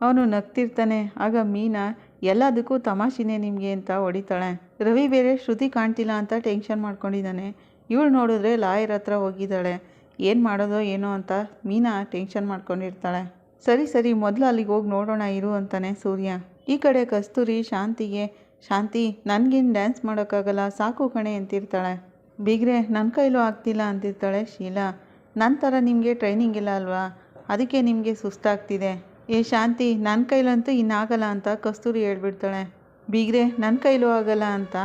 ಅವನು ನಗ್ತಿರ್ತಾನೆ. ಆಗ ಮೀನಾ, ಎಲ್ಲದಕ್ಕೂ ತಮಾಷೆನೇ ನಿಮಗೆ ಅಂತ ಹೊಡಿತಾಳೆ. ರವಿ ಬೇರೆ ಶ್ರುತಿ ಕಾಣ್ತಿಲ್ಲ ಅಂತ ಟೆನ್ಷನ್ ಮಾಡ್ಕೊಂಡಿದ್ದಾನೆ. ಇವಳು ನೋಡಿದ್ರೆ ಲಾಯರ್ ಹತ್ರ ಹೋಗಿದ್ದಾಳೆ. ಏನು ಮಾಡೋದೋ ಏನೋ ಅಂತ ಮೀನಾ ಟೆನ್ಷನ್ ಮಾಡ್ಕೊಂಡಿರ್ತಾಳೆ. ಸರಿ ಸರಿ, ಮೊದಲು ಅಲ್ಲಿಗೆ ಹೋಗಿ ನೋಡೋಣ, ಇರು ಅಂತಾನೆ ಸೂರ್ಯ. ಈ ಕಡೆ ಕಸ್ತೂರಿ, ಶಾಂತಿಗೆ ಶಾಂತಿ, ನನಗೇನು ಡ್ಯಾನ್ಸ್ ಮಾಡೋಕ್ಕಾಗಲ್ಲ, ಸಾಕು ಕಣೆ ಅಂತಿರ್ತಾಳೆ. ಬೀಗ್ರೆ ನನ್ನ ಕೈಲೂ ಆಗ್ತಿಲ್ಲ ಅಂತಿರ್ತಾಳೆ ಶೀಲಾ. ನನ್ನ ಥರ ನಿಮಗೆ ಟ್ರೈನಿಂಗ್ ಇಲ್ಲ ಅಲ್ವಾ? ಅದಕ್ಕೆ ನಿಮಗೆ ಸುಸ್ತಾಗ್ತಿದೆ. ಏ ಶಾಂತಿ ನನ್ನ ಕೈಲಂತೂ ಇನ್ನಾಗಲ್ಲ ಅಂತ ಕಸ್ತೂರಿ ಹೇಳ್ಬಿಡ್ತಾಳೆ. ಬೀಗ್ರೆ ನನ್ನ ಕೈಲೂ ಆಗಲ್ಲ ಅಂತ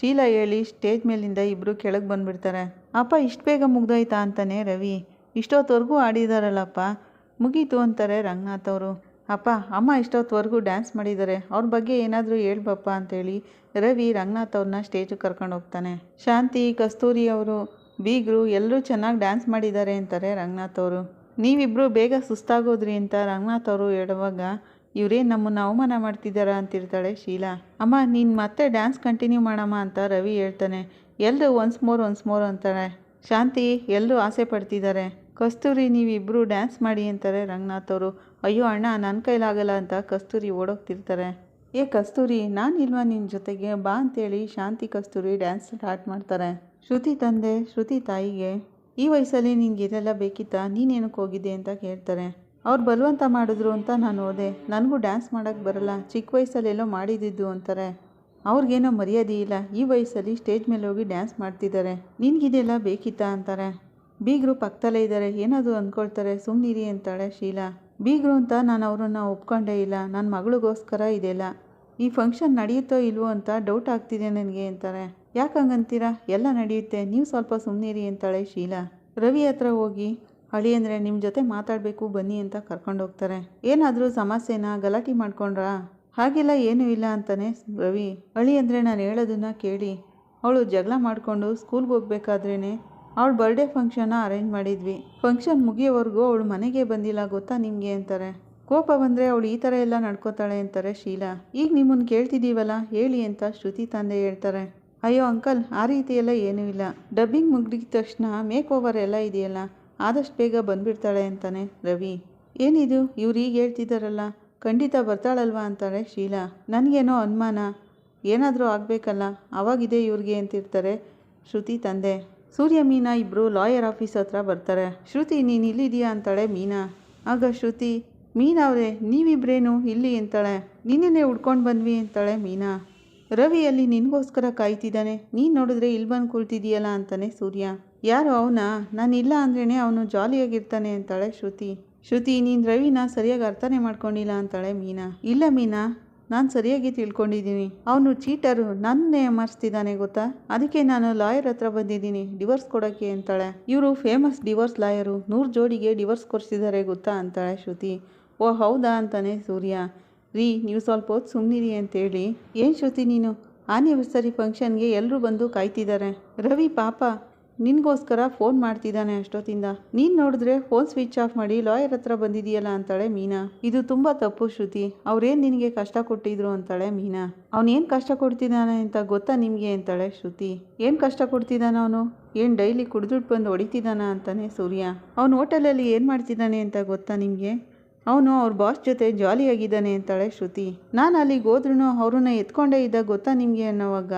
ಶೀಲಾ ಹೇಳಿ ಸ್ಟೇಜ್ ಮೇಲಿಂದ ಇಬ್ಬರು ಕೆಳಗೆ ಬಂದುಬಿಡ್ತಾರೆ. ಅಪ್ಪ, ಇಷ್ಟು ಬೇಗ ಮುಗ್ದೋಯ್ತಾ ಅಂತಾನೆ ರವಿ. ಇಷ್ಟೊತ್ತವರೆಗೂ ಆಡಿದಾರಲ್ಲಪ್ಪ. ಮುಗೀತು ಅಂತಾರೆ ರಂಗನಾಥ್ ಅವರು. ಅಪ್ಪ, ಅಮ್ಮ ಇಷ್ಟೊತ್ತವರೆಗೂ ಡ್ಯಾನ್ಸ್ ಮಾಡಿದ್ದಾರೆ. ಅವ್ರ ಬಗ್ಗೆ ಏನಾದರೂ ಹೇಳ್ಬಪ್ಪ ಅಂತೇಳಿ ರವಿ ರಂಗನಾಥ್ ಅವ್ರನ್ನ ಸ್ಟೇಜಿಗೆ ಕರ್ಕೊಂಡು ಹೋಗ್ತಾನೆ. ಶಾಂತಿ, ಕಸ್ತೂರಿ ಅವರು, ಬೀಗರು ಎಲ್ಲರೂ ಚೆನ್ನಾಗಿ ಡ್ಯಾನ್ಸ್ ಮಾಡಿದ್ದಾರೆ ಅಂತಾರೆ ರಂಗನಾಥ್ ಅವರು. ನೀವಿಬ್ಬರು ಬೇಗ ಸುಸ್ತಾಗೋದ್ರಿ ಅಂತ ರಂಗನಾಥ್ ಅವರು ಹೇಳುವಾಗ, ಇವರೇ ನಮ್ಮನ್ನು ಅವಮಾನ ಮಾಡ್ತಿದ್ದಾರಾ? ಅಂತಿರ್ತಾಳೆ ಶೀಲಾ. ಅಮ್ಮ, ನೀನು ಮತ್ತೆ ಡ್ಯಾನ್ಸ್ ಕಂಟಿನ್ಯೂ ಮಾಡಮ್ಮ ಅಂತ ರವಿ ಹೇಳ್ತಾನೆ. ಎಲ್ಲರೂ ಒನ್ಸ್ ಮೋರ್ ಒನ್ಸ್ ಮೋರ್ ಅಂತಾಳೆ ಶಾಂತಿ ಎಲ್ಲರೂ ಆಸೆ ಪಡ್ತಿದ್ದಾರೆ. ಕಸ್ತೂರಿ ನೀವಿಬ್ಬರು ಡ್ಯಾನ್ಸ್ ಮಾಡಿ ಅಂತಾರೆ ರಂಗನಾಥ್ ಅವರು. ಅಯ್ಯೋ ಅಣ್ಣ ನನ್ನ ಕೈಲಾಗಲ್ಲ ಅಂತ ಕಸ್ತೂರಿ ಓಡೋಗ್ತಿರ್ತಾರೆ. ಏ ಕಸ್ತೂರಿ ನಾನಿಲ್ವಾ ನಿನ್ನ ಜೊತೆಗೆ? ಬಾ ಅಂತೇಳಿ ಶಾಂತಿ ಕಸ್ತೂರಿ ಡ್ಯಾನ್ಸ್ ಸ್ಟಾರ್ಟ್ ಮಾಡ್ತಾರೆ. ಶ್ರುತಿ ತಂದೆ, ಶ್ರುತಿ ತಾಯಿಗೆ, ಈ ವಯಸ್ಸಲ್ಲಿ ನಿನ್ಗೆ ಇದೆಲ್ಲ ಬೇಕಿತ್ತಾ? ನೀನೇನಕ್ಕೆ ಹೋಗಿದ್ದೆ? ಅಂತ ಕೇಳ್ತಾರೆ. ಅವ್ರು ಬಲವಂತ ಮಾಡಿದ್ರು ಅಂತ ನಾನು ಹೋದೆ ನನಗೂ ಡ್ಯಾನ್ಸ್ ಮಾಡೋಕ್ಕೆ ಬರಲ್ಲ. ಚಿಕ್ಕ ವಯಸ್ಸಲ್ಲೆಲ್ಲೋ ಮಾಡಿದ್ದು ಅಂತಾರೆ. ಅವ್ರಿಗೇನೋ ಮರ್ಯಾದೆ ಇಲ್ಲ. ಈ ವಯಸ್ಸಲ್ಲಿ ಸ್ಟೇಜ್ ಮೇಲೆ ಹೋಗಿ ಡ್ಯಾನ್ಸ್ ಮಾಡ್ತಿದ್ದಾರೆ. ನಿನಗಿದೆಲ್ಲ ಬೇಕಿತ್ತಾ? ಅಂತಾರೆ. ಬೀಗರು ಪಕ್ಕದಲ್ಲೇ ಇದ್ದಾರೆ. ಏನಾದರೂ ಅಂದ್ಕೊಳ್ತಾರೆ. ಸುಮ್ಮನಿರಿ ಅಂತಾಳೆ ಶೀಲಾ. ಬೀಗರು ಅಂತ ನಾನು ಅವರನ್ನು ಒಪ್ಕೊಂಡೇ ಇಲ್ಲ ನನ್ನ ಮಗಳಿಗೋಸ್ಕರ ಇದೆಲ್ಲ. ಈ ಫಂಕ್ಷನ್ ನಡೆಯುತ್ತೋ ಇಲ್ವೋ ಅಂತ ಡೌಟ್ ಆಗ್ತಿದೆ ನನಗೆ ಅಂತಾರೆ. ಯಾಕೆ ಹಂಗಂತೀರಾ? ಎಲ್ಲ ನಡೆಯುತ್ತೆ, ನೀವು ಸ್ವಲ್ಪ ಸುಮ್ಮನಿರಿ ಅಂತಾಳೆ ಶೀಲಾ. ರವಿ ಹತ್ರ ಹೋಗಿ, ಅಳಿ ಅಂದರೆ ನಿಮ್ಮ ಜೊತೆ ಮಾತಾಡಬೇಕು, ಬನ್ನಿ ಅಂತ ಕರ್ಕೊಂಡು ಹೋಗ್ತಾರೆ. ಏನಾದರೂ ಸಮಸ್ಯೆನ? ಗಲಾಟೆ ಮಾಡ್ಕೊಂಡ್ರಾ? ಹಾಗೆಲ್ಲ ಏನೂ ಇಲ್ಲ ಅಂತಾನೆ ರವಿ. ಅಳಿ ಅಂದರೆ ನಾನು ಹೇಳೋದನ್ನ ಕೇಳಿ. ಅವಳು ಜಗಳ ಮಾಡಿಕೊಂಡು ಸ್ಕೂಲ್ಗೆ ಹೋಗ್ಬೇಕಾದ್ರೇ ಅವಳ ಬರ್ಡೇ ಫಂಕ್ಷನ್ನ ಅರೇಂಜ್ ಮಾಡಿದ್ವಿ. ಫಂಕ್ಷನ್ ಮುಗಿಯೋವರೆಗೂ ಅವಳು ಮನೆಗೆ ಬಂದಿಲ್ಲ ಗೊತ್ತಾ ನಿಮಗೆ ಅಂತಾರೆ. ಕೋಪ ಬಂದರೆ ಅವಳು ಈ ಥರ ಎಲ್ಲ ನಡ್ಕೋತಾಳೆ ಅಂತಾರೆ ಶೀಲಾ. ಈಗ ನಿಮ್ಮನ್ನು ಕೇಳ್ತಿದ್ದೀವಲ್ಲ ಹೇಳಿ ಅಂತ ಶ್ರುತಿ ತಂದೆ ಹೇಳ್ತಾರೆ. ಅಯ್ಯೋ ಅಂಕಲ್, ಆ ರೀತಿ ಎಲ್ಲ ಏನೂ ಇಲ್ಲ. ಡಬ್ಬಿಂಗ್ ಮುಗಿದ ತಕ್ಷಣ ಮೇಕ್ ಓವರ್ ಎಲ್ಲ ಇದೆಯಲ್ಲ, ಆದಷ್ಟು ಬೇಗ ಬಂದ್ಬಿಡ್ತಾಳೆ ಅಂತಾನೆ ರವಿ. ಏನಿದು? ಇವ್ರು ಈಗ ಹೇಳ್ತಿದ್ದಾರಲ್ಲ ಖಂಡಿತ ಬರ್ತಾಳಲ್ವಾ ಅಂತಾರೆ ಶೀಲಾ. ನನಗೇನೋ ಅನುಮಾನ. ಏನಾದರೂ ಆಗಬೇಕಲ್ಲ ಅವಾಗಿದೆ ಇವ್ರಿಗೆ ಅಂತಿರ್ತಾರೆ ಶ್ರುತಿ ತಂದೆ. ಸೂರ್ಯ ಮೀನಾ ಇಬ್ಬರು ಲಾಯರ್ ಆಫೀಸ್ ಹತ್ರ ಬರ್ತಾರೆ. ಶ್ರುತಿ, ನೀನು ಇಲ್ಲಿದೆಯಾ ಅಂತಾಳೆ ಮೀನಾ. ಆಗ ಶ್ರುತಿ, ಮೀನಾ ಅವರೇ, ನೀವಿಬ್ರೇನು ಇಲ್ಲಿ ಅಂತಾಳೆ. ನಿನ್ನೆ ಉಡ್ಕೊಂಡು ಬಂದ್ವಿ ಅಂತಾಳೆ ಮೀನಾ. ರವಿ ಅಲ್ಲಿ ನಿನಗೋಸ್ಕರ ಕಾಯ್ತಿದ್ದಾನೆ. ನೀನು ನೋಡಿದ್ರೆ ಇಲ್ಲಿ ಬಂದು ಕುಳ್ತಿದೀಯಲ್ಲ ಅಂತಾನೆ ಸೂರ್ಯ. ಯಾರು ಅವನಾ? ನಾನು ಇಲ್ಲ ಅಂದ್ರೇ ಅವನು ಜಾಲಿಯಾಗಿರ್ತಾನೆ ಅಂತಾಳೆ ಶ್ರುತಿ. ಶ್ರುತಿ, ನೀನು ರವಿನ ಸರಿಯಾಗಿ ಅರ್ಥನೇ ಮಾಡ್ಕೊಂಡಿಲ್ಲ ಅಂತಾಳೆ ಮೀನಾ. ಇಲ್ಲ ಮೀನಾ. ನಾನು ಸರಿಯಾಗಿ ತಿಳ್ಕೊಂಡಿದ್ದೀನಿ. ಅವನು ಚೀಟರು ನನ್ನೇ ಮರ್ಸ್ತಿದ್ದಾನೆ ಗೊತ್ತಾ? ಅದಕ್ಕೆ ನಾನು ಲಾಯರ್ ಹತ್ರ ಬಂದಿದ್ದೀನಿ. ಡಿವೋರ್ಸ್ ಕೊಡೋಕ್ಕೆ ಅಂತಾಳೆ. ಇವರು ಫೇಮಸ್ ಡಿವೋರ್ಸ್ ಲಾಯರು. ನೂರು ಜೋಡಿಗೆ ಡಿವೋರ್ಸ್ ಕೊಡಿಸಿದ್ದಾರೆ ಗೊತ್ತಾ ಅಂತಾಳೆ ಶ್ರುತಿ. ಓ, ಹೌದಾ ಅಂತಾನೆ ಸೂರ್ಯ. ರೀ, ನೀವು ಸ್ವಲ್ಪ ಹೊತ್ತು ಸುಮ್ಮನಿರಿ ಅಂತೇಳಿ. ಏನು ಶ್ರುತಿ ನೀನು? ಆನಿವರ್ಸರಿ ಫಂಕ್ಷನ್ಗೆ ಎಲ್ಲರೂ ಬಂದು ಕಾಯ್ತಿದ್ದಾರೆ. ರವಿ ಪಾಪ. ನಿನಗೋಸ್ಕರ ಫೋನ್ ಮಾಡ್ತಿದ್ದಾನೆ ಅಷ್ಟೊತ್ತಿಂದ. ನೀನು ನೋಡಿದ್ರೆ ಫೋನ್ ಸ್ವಿಚ್ ಆಫ್ ಮಾಡಿ ಲಾಯರ್ ಹತ್ರ ಬಂದಿದೆಯಲ್ಲ ಅಂತಾಳೆ ಮೀನಾ. ಇದು ತುಂಬ ತಪ್ಪು ಶ್ರುತಿ. ಅವ್ರೇನು ನಿನಗೆ ಕಷ್ಟ ಕೊಟ್ಟಿದ್ರು ಅಂತಾಳೆ ಮೀನಾ. ಅವನೇನು ಕಷ್ಟ ಕೊಡ್ತಿದ್ದಾನೆ ಅಂತ ಗೊತ್ತಾ ನಿಮಗೆ ಅಂತಾಳೆ ಶ್ರುತಿ. ಏನು ಕಷ್ಟ ಕೊಡ್ತಿದ್ದಾನ ಅವನು? ಏನು ಡೈಲಿ ಕುಡಿದುಟ್ಟು ಬಂದು ಹೊಡಿತಿದ್ದಾನ ಅಂತಾನೆ ಸೂರ್ಯ. ಅವನು ಹೋಟೆಲಲ್ಲಿ ಏನು ಮಾಡ್ತಿದ್ದಾನೆ ಅಂತ ಗೊತ್ತಾ ನಿಮಗೆ? ಅವನು ಅವ್ರ ಬಾಸ್ ಜೊತೆ ಜಾಲಿಯಾಗಿದ್ದಾನೆ ಅಂತಾಳೆ ಶ್ರುತಿ. ನಾನು ಅಲ್ಲಿಗೆ ಹೋದ್ರೂ ಅವ್ರನ್ನ ಎತ್ಕೊಂಡೇ ಇದ್ದ ಗೊತ್ತಾ ನಿಮಗೆ ಅನ್ನೋವಾಗ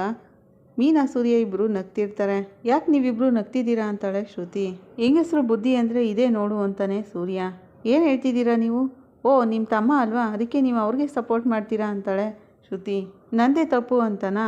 ಮೀನಾ ಸೂರ್ಯ ಇಬ್ಬರು ನಗ್ತಿರ್ತಾರೆ. ಯಾಕೆ ನೀವಿಬ್ರು ನಗ್ತಿದ್ದೀರಾ ಅಂತಾಳೆ ಶ್ರುತಿ. ಹೆಂಗಸ್ರು ಬುದ್ಧಿ ಅಂದರೆ ಇದೇ ನೋಡು ಅಂತಾನೆ ಸೂರ್ಯ. ಏನು ಹೇಳ್ತಿದ್ದೀರಾ ನೀವು? ಓ ನಿಮ್ಮ ತಮ್ಮ ಅಲ್ವಾ? ಅದಕ್ಕೆ ನೀವು ಅವ್ರಿಗೆ ಸಪೋರ್ಟ್ ಮಾಡ್ತೀರಾ ಅಂತಾಳೆ ಶ್ರುತಿ. ನಂದೇ ತಪ್ಪು ಅಂತನಾ?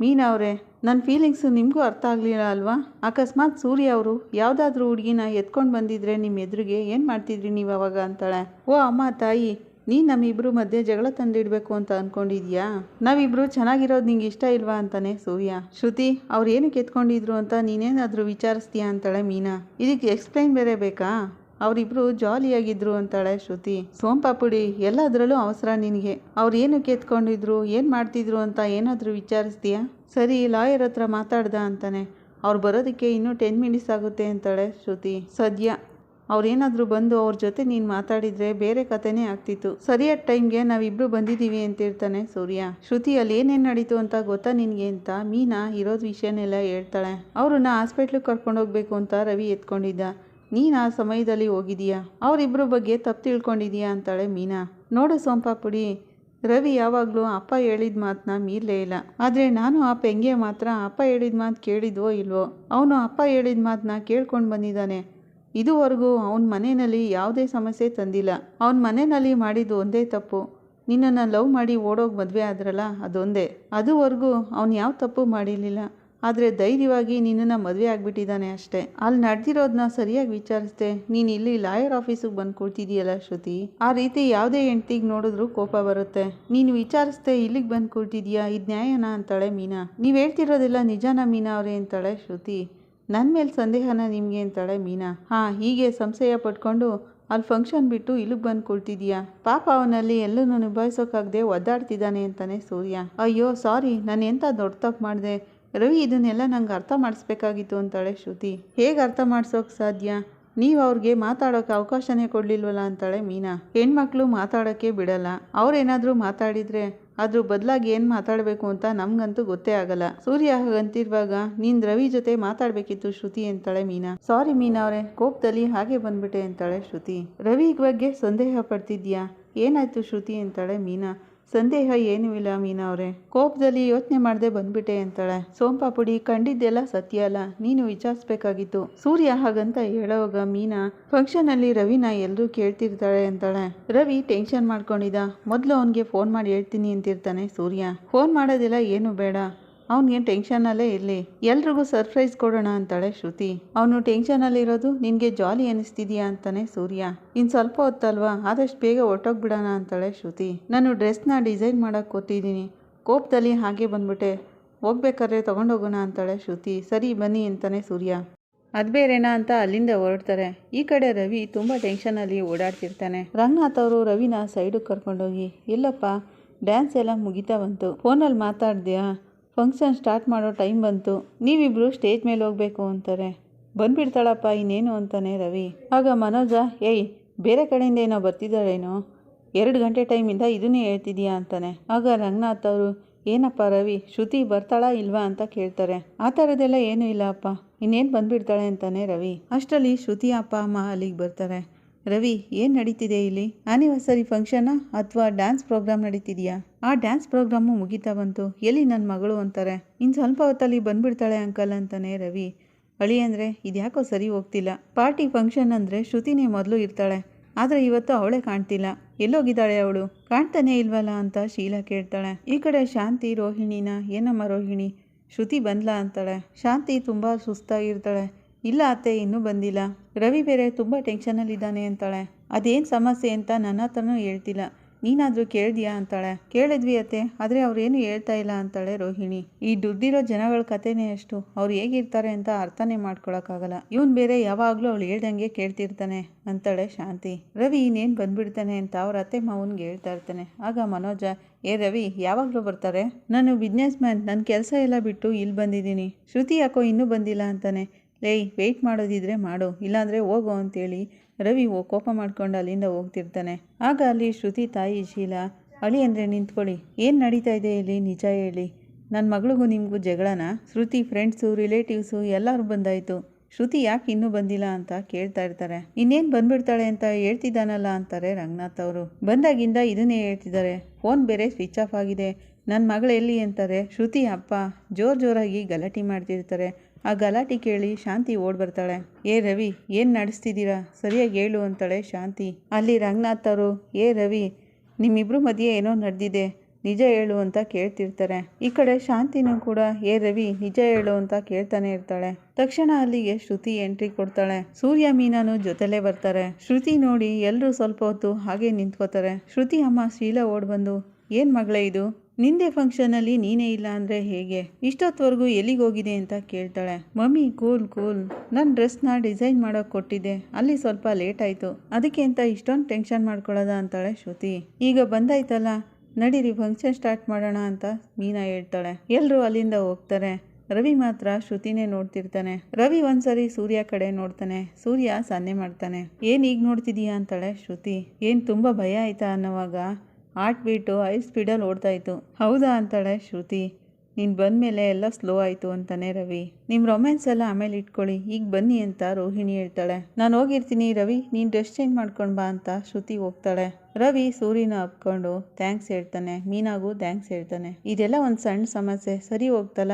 ಮೀನಾ ಅವರೇ ನನ್ನ ಫೀಲಿಂಗ್ಸು ನಿಮಗೂ ಅರ್ಥ ಆಗಲಿಲ್ಲ ಅಲ್ವಾ? ಅಕಸ್ಮಾತ್ ಸೂರ್ಯ ಅವರು ಯಾವುದಾದ್ರೂ ಹುಡುಗಿನ ಎತ್ಕೊಂಡು ಬಂದಿದ್ರೆ ನಿಮ್ಮ ಎದುರಿಗೆ ಏನು ಮಾಡ್ತಿದ್ರಿ ನೀವು ಅವಾಗ ಅಂತಾಳೆ. ಓ, ಅಮ್ಮ, ತಾಯಿ ನೀನು ನಮ್ಮಿಬ್ರು ಮಧ್ಯೆ ಜಗಳ ತಂದಿಡಬೇಕು ಅಂತ ಅಂದ್ಕೊಂಡಿದ್ಯಾ ನಾವಿಬ್ರು ಚೆನ್ನಾಗಿರೋದು ನಿಂಗೆ ಇಷ್ಟ ಇಲ್ವಾ ಅಂತಾನೆ ಸೂರ್ಯ. ಶ್ರುತಿ, ಅವ್ರು ಏನಕ್ಕೆ ಎತ್ಕೊಂಡಿದ್ರು ಅಂತ ನೀನೇನಾದರೂ ವಿಚಾರಿಸ್ತೀಯಾ ಅಂತಾಳೆ ಮೀನಾ. ಇದಕ್ಕೆ ಎಕ್ಸ್ಪ್ಲೈನ್ ಬೇರೆ ಬೇಕಾ? ಅವರಿಬ್ರು ಜಾಲಿಯಾಗಿದ್ರು ಅಂತಾಳೆ ಶ್ರುತಿ. ಸೋಂಪಾಪುಡಿ ಎಲ್ಲದರಲ್ಲೂ ಅವಸರ ನಿನಗೆ. ಅವ್ರು ಏನಕ್ಕೆ ಎತ್ಕೊಂಡಿದ್ರು ಏನು ಮಾಡ್ತಿದ್ರು ಅಂತ ಏನಾದರೂ ವಿಚಾರಿಸ್ತೀಯಾ? ಸರಿ, ಲಾಯರ್ ಹತ್ರ ಮಾತಾಡ್ದ ಅಂತಾನೆ. ಅವ್ರು ಬರೋದಕ್ಕೆ ಇನ್ನೂ ಟೆನ್ ಮಿನಿಟ್ಸ್ ಆಗುತ್ತೆ ಅಂತಾಳೆ ಶ್ರುತಿ. ಸದ್ಯ ಅವ್ರೇನಾದರೂ ಬಂದು ಅವ್ರ ಜೊತೆ ನೀನು ಮಾತಾಡಿದರೆ ಬೇರೆ ಕಥೆನೇ ಆಗ್ತಿತ್ತು. ಸರಿಯಾದ ಟೈಮ್ಗೆ ನಾವಿಬ್ಬರು ಬಂದಿದ್ದೀವಿ ಅಂತಿರ್ತಾನೆ ಸೂರ್ಯ. ಶ್ರುತಿ, ಅಲ್ಲಿ ಏನೇನು ನಡೀತು ಅಂತ ಗೊತ್ತಾ ನಿನಗೆ ಅಂತ ಮೀನಾ ಇರೋದು ವಿಷಯನೆಲ್ಲ ಹೇಳ್ತಾಳೆ. ಅವ್ರನ್ನ ಹಾಸ್ಪಿಟ್ಲಿಗೆ ಕರ್ಕೊಂಡೋಗ್ಬೇಕು ಅಂತ ರವಿ ಎತ್ಕೊಂಡಿದ್ದ. ನೀನು ಆ ಸಮಯದಲ್ಲಿ ಹೋಗಿದೀಯಾ ಅವರಿಬ್ಬರ ಬಗ್ಗೆ ತಪ್ಪು ತಿಳ್ಕೊಂಡಿದೀಯಾ ಅಂತಾಳೆ ಮೀನಾ. ನೋಡು ಸೋಂಪಾಪುಡಿ. ರವಿ ಯಾವಾಗಲೂ ಅಪ್ಪ ಹೇಳಿದ ಮಾತನ್ನ ಮೀರಲೇ ಇಲ್ಲ. ಆದರೆ ನಾನು ಆ ಪೆಂಗೆ ಮಾತ್ರ ಅಪ್ಪ ಹೇಳಿದ ಮಾತು ಕೇಳಿದ್ವೋ ಇಲ್ವೋ? ಅವನು ಅಪ್ಪ ಹೇಳಿದ ಮಾತನ್ನ ಕೇಳ್ಕೊಂಡು ಬಂದಿದ್ದಾನೆ. ಇದುವರೆಗೂ ಅವನ ಮನೆಯಲ್ಲಿ ಯಾವುದೇ ಸಮಸ್ಯೆ ತಂದಿಲ್ಲ. ಅವನ ಮನೆಯಲ್ಲಿ ಮಾಡಿದ್ದು ಒಂದೇ ತಪ್ಪು. ನಿನ್ನನ್ನು ಲವ್ ಮಾಡಿ ಓಡೋಗಿ ಮದುವೆ ಆದ್ರಲ್ಲ, ಅದೊಂದೇ. ಅದುವರೆಗೂ ಅವನು ಯಾವ ತಪ್ಪು ಮಾಡಿರಲಿಲ್ಲ. ಆದರೆ ಧೈರ್ಯವಾಗಿ ನಿನ್ನನ್ನು ಮದುವೆ ಆಗಿಬಿಟ್ಟಿದ್ದಾನೆ ಅಷ್ಟೇ. ಅಲ್ಲಿ ನಡೆದಿರೋದನ್ನ ಸರಿಯಾಗಿ ವಿಚಾರಿಸ್ದೆ, ನೀನು ಇಲ್ಲಿ ಲಾಯರ್ ಆಫೀಸಿಗೆ ಬಂದು ಕೂಡ್ತಿದೀಯಲ್ಲ ಶ್ರುತಿ? ಆ ರೀತಿ ಯಾವುದೇ ಹೆಂಡ್ತಿಗೆ ನೋಡಿದ್ರೂ ಕೋಪ ಬರುತ್ತೆ. ನೀನು ವಿಚಾರಿಸ್ದೆ ಇಲ್ಲಿಗೆ ಬಂದು ಕೂಡ್ತಿದೀಯಾ ಇದು ನ್ಯಾಯನಾ ಅಂತಾಳೆ ಮೀನಾ? ನೀವು ಹೇಳ್ತಿರೋದೆಲ್ಲ ನಿಜಾನ ಮೀನಾ ಅವರೇ ಅಂತಾಳೆ ಶ್ರುತಿ. ನನ್ನ ಮೇಲೆ ಸಂದೇಹನ ನಿಮಗೆ ಅಂತಾಳೆ ಮೀನಾ. ಹಾಂ, ಹೀಗೆ ಸಂಶಯ ಪಟ್ಕೊಂಡು ಅಲ್ಲಿ ಫಂಕ್ಷನ್ ಬಿಟ್ಟು ಇಲ್ಲಿಗೆ ಬಂದು ಕುಳ್ತಿದ್ಯಾ ಪಾಪ ಅವನಲ್ಲಿ ಎಲ್ಲನೂ ನಿಭಾಯಿಸೋಕ್ಕಾಗದೆ ಒದ್ದಾಡ್ತಿದ್ದಾನೆ ಅಂತಾನೆ ಸೂರ್ಯ. ಅಯ್ಯೋ ಸಾರಿ ನಾನು ಎಂಥ ದೊಡ್ಡ ತಪ್ಪು ಮಾಡಿದೆ? ರವಿ ಇದನ್ನೆಲ್ಲ ನಂಗೆ ಅರ್ಥ ಮಾಡಿಸ್ಬೇಕಾಗಿತ್ತು ಅಂತಾಳೆ ಶ್ರುತಿ. ಹೇಗೆ ಅರ್ಥ ಮಾಡ್ಸೋಕೆ ಸಾಧ್ಯ? ನೀವು ಅವ್ರಿಗೆ ಮಾತಾಡೋಕೆ ಅವಕಾಶನೇ ಕೊಡಲಿಲ್ವಲ್ಲ ಅಂತಾಳೆ ಮೀನಾ. ಹೆಣ್ಮಕ್ಳು ಮಾತಾಡೋಕ್ಕೆ ಬಿಡಲ್ಲ. ಅವ್ರೇನಾದರೂ ಮಾತಾಡಿದರೆ ಅದ್ರ ಬದಲಾಗಿ ಏನು ಮಾತಾಡಬೇಕು ಅಂತ ನಮ್ಗಂತೂ ಗೊತ್ತೇ ಆಗಲ್ಲ. ಸೂರ್ಯ ಹಾಗಂತಿರುವಾಗ ನೀನ್ ರವಿ ಜೊತೆ ಮಾತಾಡಬೇಕಿತ್ತು ಶ್ರುತಿ ಅಂತಾಳೆ ಮೀನಾ. ಸಾರಿ ಮೀನಾ ಅವರೇ, ಕೋಪದಲ್ಲಿ ಹಾಗೆ ಬಂದ್ಬಿಟ್ಟೆ ಅಂತಾಳೆ ಶ್ರುತಿ. ರವಿ ಬಗ್ಗೆ ಸಂದೇಹ ಪಡ್ತಿದ್ಯಾ? ಏನಾಯ್ತು ಶ್ರುತಿ ಅಂತಾಳೆ ಮೀನಾ. ಸಂದೇಹ ಏನೂ ಇಲ್ಲ ಮೀನಾ ಅವರೇ. ಕೋಪದಲ್ಲಿ ಯೋಚನೆ ಮಾಡದೆ ಬಂದ್ಬಿಟ್ಟೆ ಅಂತಾಳೆ. ಸೋಂಪಾಪುಡಿ ಕಂಡಿದ್ದೆಲ್ಲ ಸತ್ಯ ಅಲ್ಲ, ನೀನು ವಿಚಾರಿಸ್ಬೇಕಾಗಿತ್ತು. ಸೂರ್ಯ ಹಾಗಂತ ಹೇಳೋವಾಗ ಮೀನಾ ಫಂಕ್ಷನ್ ಅಲ್ಲಿ ರವಿನ ಎಲ್ಲರೂ ಕೇಳ್ತಿರ್ತಾಳೆ ಅಂತಾಳೆ. ರವಿ ಟೆನ್ಷನ್ ಮಾಡ್ಕೊಂಡಿದ್ದ. ಮೊದಲು ಅವನಿಗೆ ಫೋನ್ ಮಾಡಿ ಹೇಳ್ತೀನಿ ಅಂತಿರ್ತಾನೆ ಸೂರ್ಯ. ಫೋನ್ ಮಾಡೋದೆಲ್ಲ ಏನು ಬೇಡ. ಅವನಿಗೆ ಟೆನ್ಷನಲ್ಲೇ ಇರಲಿ. ಎಲ್ರಿಗೂ ಸರ್ಪ್ರೈಸ್ ಕೊಡೋಣ ಅಂತಾಳೆ ಶ್ರುತಿ. ಅವನು ಟೆನ್ಷನಲ್ಲಿರೋದು ನಿನಗೆ ಜಾಲಿ ಅನಿಸ್ತಿದ್ಯಾ ಅಂತಾನೆ ಸೂರ್ಯ. ಇನ್ನು ಸ್ವಲ್ಪ ಹೊತ್ತಲ್ವಾ, ಆದಷ್ಟು ಬೇಗ ಹೊರ್ಟೋಗ್ಬಿಡೋಣ ಅಂತಾಳೆ ಶ್ರುತಿ. ನಾನು ಡ್ರೆಸ್ನ ಡಿಸೈನ್ ಮಾಡೋಕೆ ಕೊಟ್ಟಿದ್ದೀನಿ ಕೋಪದಲ್ಲಿ ಹಾಗೆ ಬಂದ್ಬಿಟ್ಟೆ. ಹೋಗ್ಬೇಕಾದ್ರೆ ತೊಗೊಂಡೋಗೋಣ ಅಂತಾಳೆ ಶ್ರುತಿ. ಸರಿ, ಬನ್ನಿ ಅಂತಾನೆ ಸೂರ್ಯ. ಅದು ಬೇರೆನಾ ಅಂತ ಅಲ್ಲಿಂದ ಹೊರಡ್ತಾರೆ. ಈ ಕಡೆ ರವಿ ತುಂಬ ಟೆನ್ಷನಲ್ಲಿ ಓಡಾಡ್ತಿರ್ತಾನೆ. ರಂಗನಾಥ್ ಅವರು ರವಿನ ಸೈಡಿಗೆ ಕರ್ಕೊಂಡೋಗಿ ಇಲ್ಲಪ್ಪ ಡ್ಯಾನ್ಸ್ ಎಲ್ಲ ಮುಗಿತಾ ಬಂತು. ಫೋನಲ್ಲಿ ಮಾತಾಡ್ದ್ಯಾ? ಫಂಕ್ಷನ್ ಸ್ಟಾರ್ಟ್ ಮಾಡೋ ಟೈಮ್ ಬಂತು. ನೀವಿಬ್ರು ಸ್ಟೇಜ್ ಮೇಲೆ ಹೋಗ್ಬೇಕು ಅಂತಾರೆ. ಬಂದ್ಬಿಡ್ತಾಳಪ್ಪ, ಇನ್ನೇನು ಅಂತಾನೆ ರವಿ. ಆಗ ಮನೋಜ, ಏಯ್, ಬೇರೆ ಕಡೆಯಿಂದ ಏನೋ ಬರ್ತಿದ್ದಾಳೇನೋ? ಎರಡು ಗಂಟೆ ಟೈಮಿಂದ ಇದನ್ನೇ ಹೇಳ್ತಿದ್ಯಾ? ಅಂತಾನೆ. ಆಗ ರಂಗನಾಥ್ ಅವರು, ಏನಪ್ಪ ರವಿ, ಶ್ರುತಿ ಬರ್ತಾಳಾ ಇಲ್ವಾ? ಅಂತ ಕೇಳ್ತಾರೆ. ಆ ಥರದ್ದೆಲ್ಲ ಏನೂ ಇಲ್ಲ ಅಪ್ಪ ಇನ್ನೇನು ಬಂದ್ಬಿಡ್ತಾಳೆ ಅಂತಾನೆ ರವಿ. ಅಷ್ಟರಲ್ಲಿ ಶ್ರುತಿ ಅಪ್ಪ, ಅಮ್ಮ ಅಲ್ಲಿಗೆ ಬರ್ತಾರೆ. ರವಿ, ಏನು ನಡೀತಿದೆ ಇಲ್ಲಿ? ಆನಿವರ್ಸರಿ ಫಂಕ್ಷನಾ ಅಥವಾ ಡ್ಯಾನ್ಸ್ ಪ್ರೋಗ್ರಾಮ್ ನಡೀತಿದೆಯಾ? ಆ ಡ್ಯಾನ್ಸ್ ಪ್ರೋಗ್ರಾಮು ಮುಗಿತಾ ಬಂತು. ಎಲ್ಲಿ ನನ್ನ ಮಗಳು ಅಂತಾರೆ? ಇನ್ನು ಸ್ವಲ್ಪ ಹೊತ್ತಲ್ಲಿ ಬಂದ್ಬಿಡ್ತಾಳೆ ಅಂಕಲ್ ಅಂತಾನೆ ರವಿ. ಅಳಿ ಅಂದರೆ, ಇದ್ಯಾಕೋ ಸರಿ ಹೋಗ್ತಿಲ್ಲ. ಪಾರ್ಟಿ ಫಂಕ್ಷನ್ ಅಂದರೆ ಶ್ರುತಿನೇ ಮೊದಲು ಇರ್ತಾಳೆ. ಆದರೆ ಇವತ್ತು ಅವಳೇ ಕಾಣ್ತಿಲ್ಲ. ಎಲ್ಲೋಗಿದ್ದಾಳೆ ಅವಳು? ಕಾಣ್ತಾನೆ ಇಲ್ವಲ್ಲ ಅಂತ ಶೀಲಾ ಕೇಳ್ತಾಳೆ. ಈ ಕಡೆ ಶಾಂತಿ, ರೋಹಿಣಿನ? ಏನಮ್ಮ ರೋಹಿಣಿ? ಶ್ರುತಿ ಬಂದ್ಲಾ ಅಂತಾಳೆ. ಶಾಂತಿ ತುಂಬ ಸುಸ್ತಾಗಿರ್ತಾಳೆ. ಇಲ್ಲ ಅತ್ತೆ, ಇನ್ನೂ ಬಂದಿಲ್ಲ. ರವಿ ಬೇರೆ ತುಂಬ ಟೆನ್ಷನಲ್ಲಿದ್ದಾನೆ ಅಂತಾಳೆ. ಅದೇನು ಸಮಸ್ಯೆ ಅಂತ ನನ್ನ ಹತ್ರನೂ ಹೇಳ್ತಿಲ್ಲ. ನೀನಾದರೂ ಕೇಳಿದ್ಯಾ ಅಂತಾಳೆ. ಕೇಳಿದ್ವಿ ಅತ್ತೆ, ಆದರೆ ಅವ್ರೇನು ಹೇಳ್ತಾ ಇಲ್ಲ ಅಂತಾಳೆ ರೋಹಿಣಿ. ಈ ದುಡ್ಡಿರೋ ಜನಗಳ ಕಥೆನೇ ಅಷ್ಟು. ಅವ್ರು ಹೇಗಿರ್ತಾರೆ ಅಂತ ಅರ್ಥನೇ ಮಾಡ್ಕೊಳಕ್ಕಾಗಲ್ಲ. ಇವನು ಬೇರೆ ಯಾವಾಗಲೂ ಅವಳು ಹೇಳ್ದಂಗೆ ಕೇಳ್ತಿರ್ತಾನೆ ಅಂತಾಳೆ ಶಾಂತಿ. ರವಿ ಇನ್ನೇನು ಬಂದ್ಬಿಡ್ತಾನೆ ಅಂತ ಅವ್ರ ಅತ್ತೆ ಮಾವನ್ಗೆ ಹೇಳ್ತಾ ಇರ್ತಾನೆ. ಆಗ ಮನೋಜ, ಏ ರವಿ, ಯಾವಾಗಲೂ ಬರ್ತಾರೆ? ನಾನು ಬಿಸ್ನೆಸ್ ಮ್ಯಾನ್ ನನ್ನ ಕೆಲಸ ಎಲ್ಲ ಬಿಟ್ಟು ಇಲ್ಲಿ ಬಂದಿದ್ದೀನಿ. ಶ್ರುತಿ ಯಾಕೋ ಇನ್ನೂ ಬಂದಿಲ್ಲ ಅಂತಾನೆ. ಲೇಯ್ ವೆಯ್ಟ್ ಮಾಡೋದಿದ್ರೆ ಮಾಡು. ಇಲ್ಲಾಂದರೆ ಹೋಗು ಅಂತೇಳಿ ರವಿ ಓ ಕೋಪ ಮಾಡ್ಕೊಂಡು ಅಲ್ಲಿಂದ ಹೋಗ್ತಿರ್ತಾನೆ. ಆಗ ಅಲ್ಲಿ ಶ್ರುತಿ, ತಾಯಿ, ಶೀಲಾ, ಅಳಿ ಅಂದರೆ ನಿಂತ್ಕೊಳ್ಳಿ. ಏನು ನಡೀತಾ ಇದೆ ಇಲ್ಲಿ? ನಿಜ ಹೇಳಿ. ನನ್ನ ಮಗಳಿಗೂ ನಿಮಗೂ ಜಗಳನ? ಶ್ರುತಿ ಫ್ರೆಂಡ್ಸು ರಿಲೇಟಿವ್ಸು ಎಲ್ಲರೂ ಬಂದಾಯಿತು. ಶ್ರುತಿ ಯಾಕೆ ಇನ್ನೂ ಬಂದಿಲ್ಲ ಅಂತ ಕೇಳ್ತಾ ಇರ್ತಾರೆ. ಇನ್ನೇನು ಬಂದ್ಬಿಡ್ತಾಳೆ ಅಂತ ಹೇಳ್ತಿದ್ದಾನಲ್ಲ ಅಂತಾರೆ ರಂಗನಾಥ್ ಅವರು. ಬಂದಾಗಿಂದ ಇದನ್ನೇ ಹೇಳ್ತಿದ್ದಾರೆ. ಫೋನ್ ಬೇರೆ ಸ್ವಿಚ್ ಆಫ್ ಆಗಿದೆ. ನನ್ನ ಮಗಳು ಎಲ್ಲಿ? ಅಂತಾರೆ ಶ್ರುತಿ ಅಪ್ಪ. ಜೋರು ಜೋರಾಗಿ ಗಲಾಟೆ ಮಾಡ್ತಿರ್ತಾರೆ. ಆ ಗಲಾಟೆ ಕೇಳಿ ಶಾಂತಿ ಓಡ್ ಬರ್ತಾಳೆ. ಏ ರವಿ, ಏನು ನಡೆಸ್ತಿದ್ದೀರಾ? ಸರಿಯಾಗಿ ಹೇಳು ಅಂತಾಳೆ ಶಾಂತಿ. ಅಲ್ಲಿ ರಂಗನಾಥ್ ಅವರು, ಏ ರವಿ, ನಿಮ್ಮಿಬ್ರು ಮಧ್ಯೆ ಏನೋ ನಡೆದಿದೆ, ನಿಜ ಹೇಳು ಅಂತ ಕೇಳ್ತಿರ್ತಾರೆ. ಈ ಕಡೆ ಶಾಂತಿನೂ ಕೂಡ, ಏ ರವಿ, ನಿಜ ಹೇಳು ಅಂತ ಕೇಳ್ತಾನೆ ಇರ್ತಾಳೆ. ತಕ್ಷಣ ಅಲ್ಲಿಗೆ ಶ್ರುತಿ ಎಂಟ್ರಿ ಕೊಡ್ತಾಳೆ. ಸೂರ್ಯ ಮೀನಾನು ಜೊತೆಲೇ ಬರ್ತಾರೆ. ಶ್ರುತಿ ನೋಡಿ ಎಲ್ಲರೂ ಸ್ವಲ್ಪ ಹೊತ್ತು ಹಾಗೆ ನಿಂತ್ಕೋತಾರೆ. ಶ್ರುತಿ ಅಮ್ಮ ಶೀಲಾ ಓಡ್ ಬಂದು, ಏನ್ ಮಗಳೇ ಇದು? ನಿಂದೆ ಫಂಕ್ಷನಲ್ಲಿ ನೀನೇ ಇಲ್ಲ ಅಂದರೆ ಹೇಗೆ? ಇಷ್ಟೊತ್ತವರೆಗೂ ಎಲ್ಲಿಗೆ ಹೋಗಿದೆ ಅಂತ ಕೇಳ್ತಾಳೆ. Mummy, cool cool. ನನ್ನ ಡ್ರೆಸ್ನ ಡಿಸೈನ್ ಮಾಡೋಕೆ ಕೊಟ್ಟಿದ್ದೆ. ಅಲ್ಲಿ ಸ್ವಲ್ಪ ಲೇಟ್ ಆಯಿತು. ಅದಕ್ಕೆ ಅಂತ ಇಷ್ಟೊಂದು ಟೆನ್ಷನ್ ಮಾಡ್ಕೊಳ್ಳೋದ ಅಂತಾಳೆ ಶ್ರುತಿ. ಈಗ ಬಂದಾಯ್ತಲ್ಲ? ನಡೀರಿ, ಫಂಕ್ಷನ್ ಸ್ಟಾರ್ಟ್ ಮಾಡೋಣ ಅಂತ ಮೀನಾ ಹೇಳ್ತಾಳೆ. ಎಲ್ಲರೂ ಅಲ್ಲಿಂದ ಹೋಗ್ತಾರೆ. ರವಿ ಮಾತ್ರ ಶ್ರುತಿನೇ ನೋಡ್ತಿರ್ತಾನೆ. ರವಿ ಒಂದ್ಸರಿ ಸೂರ್ಯ ಕಡೆ ನೋಡ್ತಾನೆ. ಸೂರ್ಯ ಸನ್ನೆ ಮಾಡ್ತಾನೆ. ಏನ್ ಈಗ ನೋಡ್ತಿದೀಯಾ ಅಂತಾಳೆ ಶ್ರುತಿ. ಏನ್ ತುಂಬಾ ಭಯ ಆಯ್ತಾ ಅನ್ನೋವಾಗ ಹಾರ್ಟ್ ಬೀಟು ಹೈ ಸ್ಪೀಡಲ್ಲಿ ಓಡ್ತಾ ಇತ್ತು. ಹೌದಾ ಅಂತಾಳೆ ಶ್ರುತಿ. ನೀನು ಬಂದಮೇಲೆ ಎಲ್ಲ ಸ್ಲೋ ಆಯಿತು ಅಂತಾನೆ ರವಿ. ನಿಮ್ಮ ರೊಮ್ಯಾನ್ಸ್ ಎಲ್ಲ ಆಮೇಲೆ ಇಟ್ಕೊಳ್ಳಿ. ಈಗ ಬನ್ನಿ ಅಂತ ರೋಹಿಣಿ ಹೇಳ್ತಾಳೆ. ನಾನು ಹೋಗಿರ್ತೀನಿ ರವಿ. ನೀನು ಡ್ರೆಸ್ ಚೇಂಜ್ ಮಾಡ್ಕೊಂಡು ಬಾ ಅಂತ ಶ್ರುತಿ ಹೋಗ್ತಾಳೆ. ರವಿ ಸೂರ್ಯನ ಹಪ್ಕೊಂಡು ಥ್ಯಾಂಕ್ಸ್ ಹೇಳ್ತಾನೆ. ಮೀನಾಗೂ ಥ್ಯಾಂಕ್ಸ್ ಹೇಳ್ತಾನೆ. ಇದೆಲ್ಲ ಒಂದು ಸಣ್ಣ ಸಮಸ್ಯೆ. ಸರಿ ಹೋಗ್ತಲ್ಲ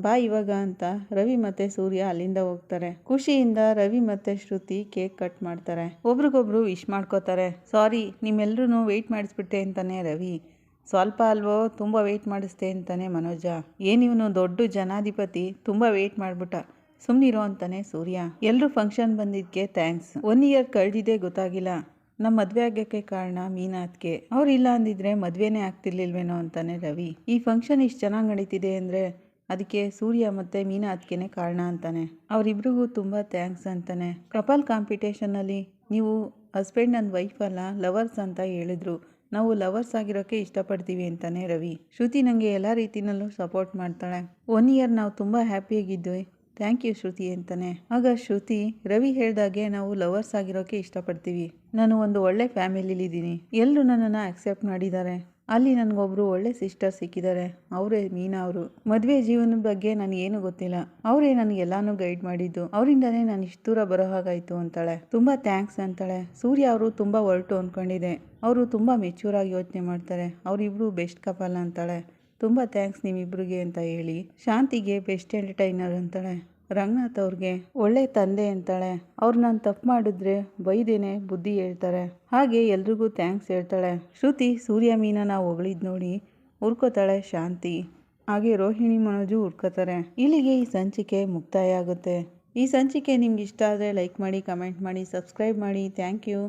ಬಾ ಇವಾಗ ಅಂತ. ರವಿ ಮತ್ತೆ ಸೂರ್ಯ ಅಲ್ಲಿಂದ ಹೋಗ್ತಾರೆ. ಖುಷಿಯಿಂದ ರವಿ ಮತ್ತೆ ಶ್ರುತಿ ಕೇಕ್ ಕಟ್ ಮಾಡ್ತಾರೆ. ಒಬ್ರಿಗೊಬ್ರು ವಿಶ್ ಮಾಡ್ಕೋತಾರೆ. ಸಾರಿ ನಿಮ್ಮೆಲ್ರೂ ವೆಯ್ಟ್ ಮಾಡಿಸ್ಬಿಟ್ಟೆ ಅಂತಾನೆ ರವಿ. ಸ್ವಲ್ಪ ಅಲ್ವೋ, ತುಂಬ ವೆಯ್ಟ್ ಮಾಡಿಸ್ತೆ ಅಂತಾನೆ ಮನೋಜ. ಏನಿವನು ದೊಡ್ಡ ಜನಾಧಿಪತಿ, ತುಂಬ ವೆಯ್ಟ್ ಮಾಡ್ಬಿಟ್ಟ. ಸುಮ್ಮನಿರೋ ಅಂತಾನೆ ಸೂರ್ಯ. ಎಲ್ಲರೂ ಫಂಕ್ಷನ್ ಬಂದಿದ್ದಕ್ಕೆ ಥ್ಯಾಂಕ್ಸ್ ಒನ್ ಇಯರ್ ಕಳೆದಿದೆ ಗೊತ್ತಾಗಿಲ್ಲ. ನಮ್ಮ ಮದುವೆ ಆಗೋಕ್ಕೆ ಕಾರಣ ಮೀನಾತ್ಗೆ ಅವ್ರು ಇಲ್ಲ ಅಂದಿದ್ರೆ ಮದುವೆನೇ ಆಗ್ತಿರ್ಲಿಲ್ವೇನೋ ಅಂತಾನೆ ರವಿ. ಈ ಫಂಕ್ಷನ್ ಇಷ್ಟು ಚೆನ್ನಾಗಿ ನಡೀತಿದೆ ಅಂದರೆ ಅದಕ್ಕೆ ಸೂರ್ಯ ಮತ್ತು ಮೀನಾ ಅದಕ್ಕೇನೆ ಕಾರಣ ಅಂತಾನೆ. ಅವರಿಬ್ರಿಗೂ ತುಂಬ ಥ್ಯಾಂಕ್ಸ್ ಅಂತಾನೆ. ಕಪಲ್ ಕಾಂಪಿಟೇಷನಲ್ಲಿ ನೀವು ಹಸ್ಬೆಂಡ್ ಆ್ಯಂಡ್ ವೈಫ್ ಅಲ್ಲ ಲವರ್ಸ್ ಅಂತ ಹೇಳಿದ್ರು. ನಾವು ಲವರ್ಸ್ ಆಗಿರೋಕ್ಕೆ ಇಷ್ಟಪಡ್ತೀವಿ ಅಂತಾನೆ ರವಿ. ಶ್ರುತಿ ನನಗೆ ಎಲ್ಲ ರೀತಿನಲ್ಲೂ ಸಪೋರ್ಟ್ ಮಾಡ್ತಾಳೆ. ಒನ್ ಇಯರ್ ನಾವು ತುಂಬ ಹ್ಯಾಪಿಯಾಗಿದ್ವಿ ಥ್ಯಾಂಕ್ ಯು ಶ್ರುತಿ ಅಂತಾನೆ. ಆಗ ಶ್ರುತಿ, ರವಿ ಹೇಳ್ದಾಗೆ ನಾವು ಲವರ್ಸ್ ಆಗಿರೋಕ್ಕೆ ಇಷ್ಟಪಡ್ತೀವಿ. ನಾನು ಒಂದು ಒಳ್ಳೆ ಫ್ಯಾಮಿಲಿಲಿದ್ದೀನಿ ಎಲ್ಲರೂ ನನ್ನನ್ನು ಅಕ್ಸೆಪ್ಟ್ ಮಾಡಿದ್ದಾರೆ. ಅಲ್ಲಿ ನನಗೊಬ್ರು ಒಳ್ಳೆ ಸಿಸ್ಟರ್ ಸಿಕ್ಕಿದ್ದಾರೆ. ಅವರೇ ಮೀನಾ ಅವರು. ಮದುವೆ ಜೀವನದ ಬಗ್ಗೆ ನನಗೇನು ಗೊತ್ತಿಲ್ಲ. ಅವರೇ ನನಗೆಲ್ಲಾನು ಗೈಡ್ ಮಾಡಿದ್ದು. ಅವರಿಂದನೇ ನಾನು ಇಷ್ಟು ದೂರ ಬರೋ ಹಾಗಾಯ್ತು ಅಂತಾಳೆ. ತುಂಬ ಥ್ಯಾಂಕ್ಸ್ ಅಂತಾಳೆ. ಸೂರ್ಯ ಅವರು ತುಂಬ ಹೊರಟು ಅಂದ್ಕೊಂಡಿದೆ ಅವರು ತುಂಬ ಮೆಚೂರ್ ಆಗಿ ಯೋಚನೆ ಮಾಡ್ತಾರೆ. ಅವರಿಬ್ರು ಬೆಸ್ಟ್ ಕಪಲ್ ಅಂತಾಳೆ. ತುಂಬ ಥ್ಯಾಂಕ್ಸ್ ನಿಮ್ಮಿಬ್ರಿಗೆ ಅಂತ ಹೇಳಿ. ಶಾಂತಿಗೆ ಬೆಸ್ಟ್ ಎಂಟರ್ಟೈನರ್ ಅಂತಾಳೆ. ರಂಗನಾಥ್ ಅವ್ರಿಗೆ ಒಳ್ಳೆ ತಂದೆ ಅಂತಾಳೆ. ಅವ್ರು ನಾನು ತಪ್ಪು ಮಾಡಿದ್ರೆ ಬೈದೇನೆ ಬುದ್ಧಿ ಹೇಳ್ತಾರೆ. ಹಾಗೆ ಎಲ್ರಿಗೂ ಥ್ಯಾಂಕ್ಸ್ ಹೇಳ್ತಾಳೆ. ಶ್ರುತಿ ಸೂರ್ಯ ಮೀನನ ಹೊಗಳಿದ್ ನೋಡಿ ಹುರ್ಕೋತಾಳೆ ಶಾಂತಿ. ಹಾಗೆ ರೋಹಿಣಿ ಮನೋಜು ಹುರ್ಕೋತಾರೆ ಇಲ್ಲಿಗೆ ಈ ಸಂಚಿಕೆ ಮುಕ್ತಾಯ ಆಗುತ್ತೆ. ಈ ಸಂಚಿಕೆ ನಿಮ್ಗೆ ಇಷ್ಟ ಆದರೆ ಲೈಕ್ ಮಾಡಿ ಕಮೆಂಟ್ ಮಾಡಿ ಸಬ್ಸ್ಕ್ರೈಬ್ ಮಾಡಿ. Thank you